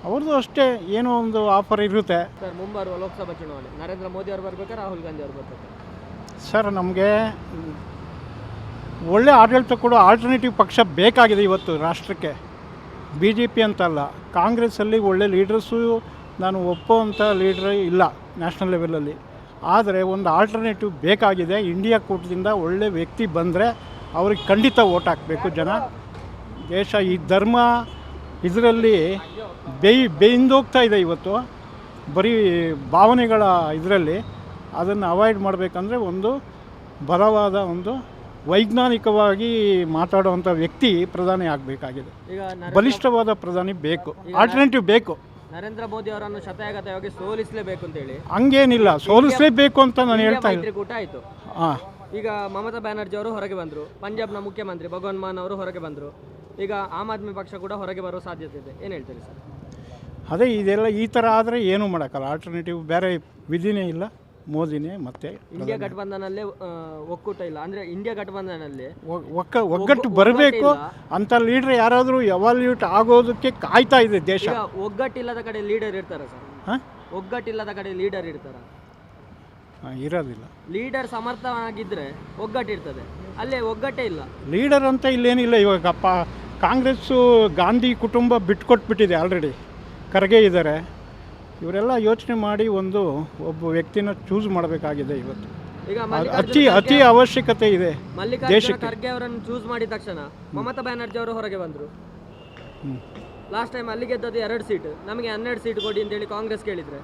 ಅವ್ರದ್ದು ಅಷ್ಟೇ ಏನೋ ಒಂದು ಆಫರ್ ಇರುತ್ತೆ. ಸರ್ ಮುಂಬರುವ ಲೋಕಸಭಾ ಚುನಾವಣೆ. ನರೇಂದ್ರ ಮೋದಿ ಅವರು ಬರ್ಬೇಕಾ ರಾಹುಲ್ ಗಾಂಧಿ ಅವರು ಬರ್ಬೇಕಾ? ಸರ್ ನಮಗೆ ಒಳ್ಳೆ ಆಡಳಿತ ಕೊಡೋ ಆಲ್ಟರ್ನೇಟಿವ್ ಪಕ್ಷ ಬೇಕಾಗಿದೆ ಇವತ್ತು ರಾಷ್ಟ್ರಕ್ಕೆ. ಬಿ ಜೆ ಪಿ ಅಂತಲ್ಲ ಕಾಂಗ್ರೆಸ್ಸಲ್ಲಿ ಒಳ್ಳೆ ಲೀಡರ್ಸು ನಾನು ಒಪ್ಪುವಂಥ ಲೀಡ್ರ್ ಇಲ್ಲ ನ್ಯಾಷನಲ್ ಲೆವೆಲಲ್ಲಿ ಆದರೆ ಒಂದು ಆಲ್ಟರ್ನೇಟಿವ್ ಬೇಕಾಗಿದೆ. ಇಂಡಿಯಾ ಕೂಟದಿಂದ ಒಳ್ಳೆ ವ್ಯಕ್ತಿ ಬಂದರೆ ಅವ್ರಿಗೆ ಖಂಡಿತ ಓಟ್ ಹಾಕಬೇಕು ಜನ. ದೇಶ ಈ ಧರ್ಮ ಇದರಲ್ಲಿ ಬೇಯ್ ಬೇಯಿಂದೋಗ್ತಾ ಇದೆ ಇವತ್ತು. ಬರೀ ಭಾವನೆಗಳ ಇದರಲ್ಲಿ ಅದನ್ನು ಅವಾಯ್ಡ್ ಮಾಡಬೇಕಂದ್ರೆ ಒಂದು ಬಲವಾದ ಒಂದು ವೈಜ್ಞಾನಿಕವಾಗಿ ಮಾತಾಡುವಂಥ ವ್ಯಕ್ತಿ ಪ್ರಧಾನಿ ಆಗಬೇಕಾಗಿದೆ. ಬಲಿಷ್ಠವಾದ ಪ್ರಧಾನಿ ಬೇಕು. ಆಲ್ಟರ್ನೇಟಿವ್ ಬೇಕು. ನರೇಂದ್ರ ಮೋದಿ ಅವರನ್ನು ಶತಾಯಗತವಾಗಿ ಸೋಲಿಸಲೇಬೇಕು ಅಂತ ಹೇಳಿ ಹಂಗೇನಿಲ್ಲ ಸೋಲಿಸಲೇಬೇಕು ಅಂತ ನಾನು ಹೇಳ್ತಾ ಇದ್ದೀನಿ ಮೈತ್ರಿಕೂಟ ಆಯಿತು. ಹಾಂ. ಈಗ ಮಮತಾ ಬ್ಯಾನರ್ಜಿ ಅವರು ಹೊರಗೆ ಬಂದರು ಪಂಜಾಬ್ನ ಮುಖ್ಯಮಂತ್ರಿ ಭಗವನ್ ಮಾನ್ ಅವರು ಹೊರಗೆ ಬಂದರು ಈಗ ಆಮ್ ಆದ್ಮಿ ಪಕ್ಷ ಕೂಡ ಹೊರಗೆ ಬರೋ ಸಾಧ್ಯತೆ ಇದೆ. ಏನು ಹೇಳ್ತೀರಿ ಸರ್? ಅದೇ ಇದೆಲ್ಲ ಈ ಥರ ಆದರೆ ಏನೂ ಮಾಡೋಕ್ಕಲ್ಲ. ಆಲ್ಟರ್ನೇಟಿವ್ ಬೇರೆ ವಿಧಿನೇ ಇಲ್ಲ. ಮೋದಿನೇ ಮತ್ತೆ ಇಂಡಿಯಾ ಗಠಬಂಧನಲ್ಲೇ ಆ, ಒಕ್ಕೂಟ ಇಲ್ಲ. ಅಂದ್ರೆ ಇಂಡಿಯಾ ಗಠಬಂಧನಲ್ಲಿ ಒ- ಒಕ್ಕ ಒಗ್ಗಟ್ಟು ಬರಬೇಕು ಅಂತ ಲೀಡ್ರ್ ಯಾರಾದರೂ ಎವಾಲ್ಯೂಟ್ ಆಗೋದಕ್ಕೆ ಕಾಯ್ತಾ ಇದೆ ದೇಶ. ಈಗ ಒಗ್ಗಟ್ಟಿಲ್ಲದ ಕಡೆ ಲೀಡರ್ ಇರ್ತಾರ ಸರ್? ಹಾಂ? ಒಗ್ಗಟ್ಟಿಲ್ಲದ ಕಡೆ ಲೀಡರ್ ಇರ್ತಾರ? ಇರೋದಿಲ್ಲ. ಲೀಡರ್ ಸಮರ್ಥವಾಗಿದ್ರೆ ಒಗ್ಗಟ್ಟಿರ್ತದೆ. ಅಲ್ಲೇ ಒಗ್ಗಟ್ಟೇ ಇಲ್ಲ. ಲೀಡರ್ ಅಂತ ಇಲ್ಲೇನಿಲ್ಲ. ಇವಾಗಪ್ಪ ಪ ಕಾಂಗ್ರೆಸ್ಸು ಗಾಂಧಿ ಕುಟುಂಬ ಬಿಟ್ಕೊಟ್ಬಿಟ್ಟಿದೆ ಆಲ್ರೆಡಿ ಖರ್ಗೆ ಇದ್ದಾರೆ. ಇವರೆಲ್ಲ ಯೋಚನೆ ಮಾಡಿ ಒಂದು ಒಬ್ಬ ವ್ಯಕ್ತಿನ ಚೂಸ್ ಮಾಡಬೇಕಾಗಿದೆ ಇವತ್ತು. ಈಗ ಅತಿ ಅತಿ ಅವಶ್ಯಕತೆ ಇದೆ ಮಲ್ಲಿಕಾರ್ಜುನ ದೇಶಕ್ಕೆ. ಖರ್ಗೆ ಅವರನ್ನು ಚೂಸ್ ಮಾಡಿದ ತಕ್ಷಣ ಮಮತಾ ಬ್ಯಾನರ್ಜಿ ಅವರು ಹೊರಗೆ ಬಂದರು. ಹ್ಮ್. ಲಾಸ್ಟ್ ಟೈಮ್ ಅಲ್ಲಿ ಗೆದ್ದದ್ದು ಎರಡು ಸೀಟ್ ನಮಗೆ ಹನ್ನೆರಡು ಸೀಟ್ ಕೊಡಿ ಅಂತೇಳಿ ಕಾಂಗ್ರೆಸ್ ಕೇಳಿದ್ರೆ.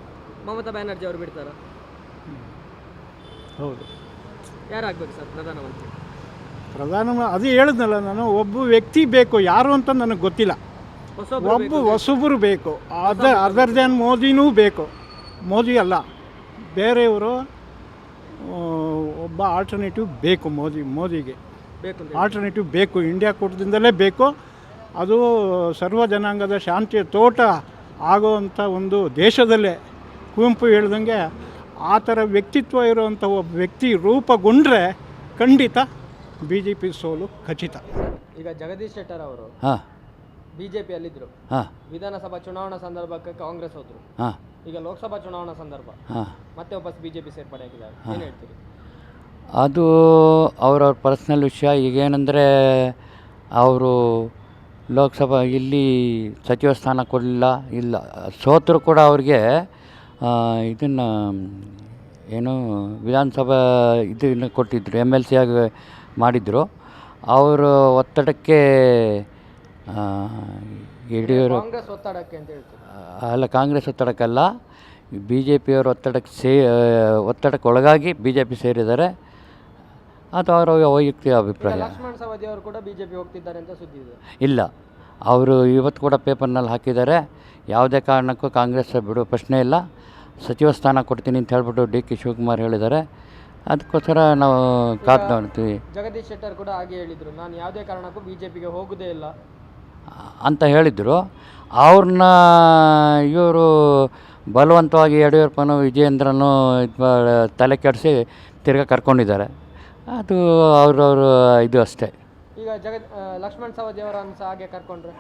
ಮಮತಾ ಬ್ಯಾನರ್ಜಿ ಅವರು ಬಿಡ್ತಾರ. ಹೌದು. ಯಾರಾಗ್ಬೇಕು ಸರ್ ಪ್ರಧಾನಮಂತ್ರಿ? ಪ್ರಧಾನ ಅದು ಹೇಳಿದ್ನಲ್ಲ ನಾನು ಒಬ್ಬ ವ್ಯಕ್ತಿ ಬೇಕು ಯಾರು ಅಂತ ನನಗೆ ಗೊತ್ತಿಲ್ಲ. ಒಬ್ಬ ಬೇಕು. ಹೊಸಬರು ಬೇಕು. ಅದ ಅದರ್ ದೆನ್ ಮೋದಿನೂ ಬೇಕು. ಮೋದಿ ಅಲ್ಲ. ಬೇರೆಯವರು ಒಬ್ಬ ಆಲ್ಟರ್ನೇಟಿವ್ ಬೇಕು ಮೋದಿ ಮೋದಿಗೆ. ಬೇಕು ಆಲ್ಟರ್ನೇಟಿವ್ ಬೇಕು. ಇಂಡಿಯಾ ಕೂಟದಿಂದಲೇ ಬೇಕು. ಅದು ಸರ್ವ ಜನಾಂಗದ ಶಾಂತಿಯ ತೋಟ ಆಗುವಂಥ ಒಂದು ದೇಶದಲ್ಲೇ. ಕುವೆಂಪು ಹೇಳ್ದಂಗೆ ಆ ಥರ ವ್ಯಕ್ತಿತ್ವ ಇರುವಂಥ ಒಬ್ಬ ವ್ಯಕ್ತಿ ರೂಪುಗೊಂಡ್ರೆ ಖಂಡಿತ ಬಿ ಜೆ ಪಿ ಸೋಲು ಖಚಿತ. ಈಗ ಜಗದೀಶ್ ಶೆಟ್ಟರ್ ಅವರು ಹಾಂ. ಬಿಜೆಪಿಯಲ್ಲಿದ್ದರು ಹಾಂ. ವಿಧಾನಸಭಾ ಚುನಾವಣಾ ಸಂದರ್ಭಕ್ಕೆ ಕಾಂಗ್ರೆಸ್ ಹೋದ್ರು. ಹಾಂ. ಈಗ ಲೋಕಸಭಾ ಚುನಾವಣಾ ಸಂದರ್ಭ. ಹಾಂ. ಮತ್ತೆ ವಾಪಸ್ ಬಿಜೆಪಿ ಸೇರ್ಪಡೆ ಆಗಿದ್ದಾರೆ. ಏನು ಹೇಳ್ತೀರಿ? ಅದು ಅವ್ರವ್ರ ಪರ್ಸ್ನಲ್ ವಿಷಯ. ಈಗೇನೆಂದರೆ ಅವರು ಲೋಕಸಭಾ ಇಲ್ಲಿ ಸಚಿವ ಸ್ಥಾನ ಕೊಡಲಿಲ್ಲ. ಇಲ್ಲ ಸೋತರು ಕೂಡ ಅವ್ರಿಗೆ ಇದನ್ನು ಏನು ವಿಧಾನಸಭಾ ಇದನ್ನು ಕೊಟ್ಟಿದ್ದರು ಎಂ ಎಲ್ ಸಿ ಆಗಿ ಮಾಡಿದರು. ಅವರು ಒತ್ತಡಕ್ಕೆ ಆ, ಯಡಿಯೂರಪ್ಪ ಕಾಂಗ್ರೆಸ್ ಒತ್ತಡಕ್ಕೆ ಅಂತ ಅಲ್ಲ ಕಾಂಗ್ರೆಸ್ ಒತ್ತಡಕ್ಕಲ್ಲ. ಬಿ ಜೆ ಪಿಯವರು ಒತ್ತಡಕ್ಕೆ ಸೇ ಒತ್ತಡಕ್ಕೆ ಒಳಗಾಗಿ ಬಿ ಜೆ ಪಿ ಸೇರಿದ್ದಾರೆ. ಅಥವಾ ಅವರ ವೈಯಕ್ತಿಕ ಅಭಿಪ್ರಾಯ. ಲಕ್ಷ್ಮಣ್ ಸವದಿ ಅವರು ಕೂಡ ಬಿಜೆಪಿ ಹೋಗ್ತಿದ್ದಾರೆ ಅಂತ ಸುದ್ದಿ ಇದೆ. ಇಲ್ಲ. ಅವರು ಇವತ್ತು ಕೂಡ ಪೇಪರ್ನಲ್ಲಿ ಹಾಕಿದ್ದಾರೆ. ಯಾವುದೇ ಕಾರಣಕ್ಕೂ ಕಾಂಗ್ರೆಸ್ ಬಿಡುವ ಪ್ರಶ್ನೆ ಇಲ್ಲ. ಸಚಿವ ಸ್ಥಾನ ಕೊಡ್ತೀನಿ ಅಂತ ಹೇಳ್ಬಿಟ್ಟು ಡಿ ಕೆ ಶಿವಕುಮಾರ್ ಹೇಳಿದ್ದಾರೆ. ಅದಕ್ಕೋಸ್ಕರ ನಾವು ಕಾದು ನೋಡ್ತೀವಿ. ಜಗದೀಶ್ ಶೆಟ್ಟರ್ ಕೂಡ ಹಾಗೆ ಹೇಳಿದರು. ನಾನು ಯಾವುದೇ ಕಾರಣಕ್ಕೂ ಬಿ ಜೆ ಪಿಗೆ ಹೋಗೋದೇ ಇಲ್ಲ. ಅಂತ ಹೇಳಿದರು. ಅವ್ರನ್ನ ಇವರು ಬಲವಂತವಾಗಿ ಯಡಿಯೂರಪ್ಪನು ವಿಜಯೇಂದ್ರನು ಇದು ತಲೆ ಕೆಡಿಸಿ ತಿರ್ಗಾ ಕರ್ಕೊಂಡಿದ್ದಾರೆ. ಅದು ಅವ್ರವ್ರ ಇದು ಅಷ್ಟೇ. ಈಗ ಜಗತ್ ಲಕ್ಷ್ಮಣ ಸವದಿ ಅವರನ್ನು ಸಹ ಹಾಗೆ ಕರ್ಕೊಂಡ್ರೆ.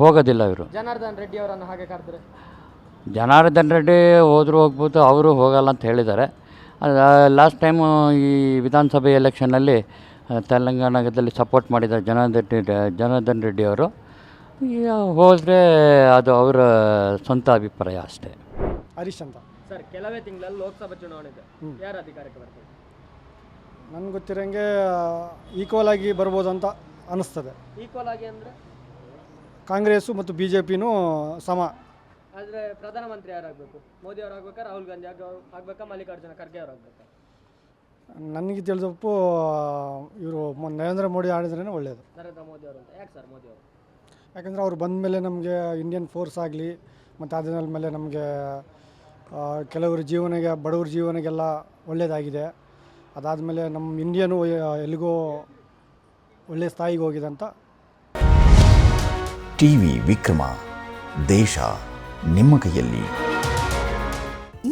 ಹೋಗೋದಿಲ್ಲ ಇವರು. ಜನಾರ್ದನ್ ರೆಡ್ಡಿ ಅವರನ್ನು ಹಾಗೆ ಕರೆದ್ರೆ? ಜನಾರ್ದನ್ ರೆಡ್ಡಿ ಹೋದರೂ ಹೋಗ್ಬೋದು ಅವರು ಹೋಗಲ್ಲ ಅಂತ ಹೇಳಿದ್ದಾರೆ. ಲಾಸ್ಟ್ ಟೈಮು ಈ ವಿಧಾನಸಭೆ ಎಲೆಕ್ಷನಲ್ಲಿ ತೆಲಂಗಾಣದಲ್ಲಿ ಸಪೋರ್ಟ್ ಮಾಡಿದ ಜನಾರ್ದನ್ ರೆಡ್ಡಿ ಜನಾರ್ದನ್ ರೆಡ್ಡಿ ಅವರು. ಈಗ ಹೋದರೆ ಅದು ಅವರ ಸ್ವಂತ ಅಭಿಪ್ರಾಯ ಅಷ್ಟೇ. ಹರೀಶ್ ಅಂತ. ಸರ್ ಕೆಲವೇ ತಿಂಗಳಲ್ಲಿ ಲೋಕಸಭಾ ಚುನಾವಣೆ ಇದೆ. ಯಾರು ಅಧಿಕಾರಕ್ಕೆ ಬರ್ತಾರೆ? ನನಗೆ ಗೊತ್ತಿರೋಂಗೆ ಈಕ್ವಲ್ ಆಗಿ ಬರ್ಬೋದು ಅಂತ ಅನಿಸ್ತದೆ. ಈಕ್ವಲ್ ಆಗಿ ಅಂದರೆ? ಕಾಂಗ್ರೆಸ್ಸು ಮತ್ತು ಬಿ ಜೆ ಪಿನೂ ಸಮ. ಆದರೆ ಪ್ರಧಾನಮಂತ್ರಿ ಯಾರಾಗಬೇಕು? ಮೋದಿ ಅವ್ರು ಆಗ್ಬೇಕಾ ರಾಹುಲ್ ಗಾಂಧಿ ಆಗಬೇಕಾ ಆಗ್ಬೇಕಾ ಮಲ್ಲಿಕಾರ್ಜುನ ಖರ್ಗೆ ಅವ್ರು ಆಗ್ಬೇಕಾ ನನಗೆ ತಿಳಿದಪ್ಪು ಇವರು ನರೇಂದ್ರ ಮೋದಿ ಆಡಿದ್ರೇ ಒಳ್ಳೆಯದು ನರೇಂದ್ರ ಮೋದಿ ಅವರು ಅಂತ. ಯಾಕೆ ಸರ್ ಮೋದಿ ಅವರು? ಯಾಕಂದರೆ ಅವ್ರು ಬಂದ ಮೇಲೆ ನಮಗೆ ಇಂಡಿಯನ್ ಫೋರ್ಸ್ ಆಗಲಿ ಮತ್ತು ಅದಾದ ಮೇಲೆ ನಮಗೆ ಕೆಲವ್ರ ಜೀವನಿಗೆ ಬಡವ್ರ ಜೀವನಿಗೆಲ್ಲ ಒಳ್ಳೆಯದಾಗಿದೆ ಅದಾದಮೇಲೆ ನಮ್ಮ ಇಂಡಿಯನು ಎಲ್ಲಿಗೋ ಒಳ್ಳೆಯ ಸ್ಥಾಯಿಗೆ ಹೋಗಿದೆ ಅಂತ. ಟಿವಿ ವಿಕ್ರಮ ದೇಶ ನಿಮ್ಮ ಕೈಯಲ್ಲಿ.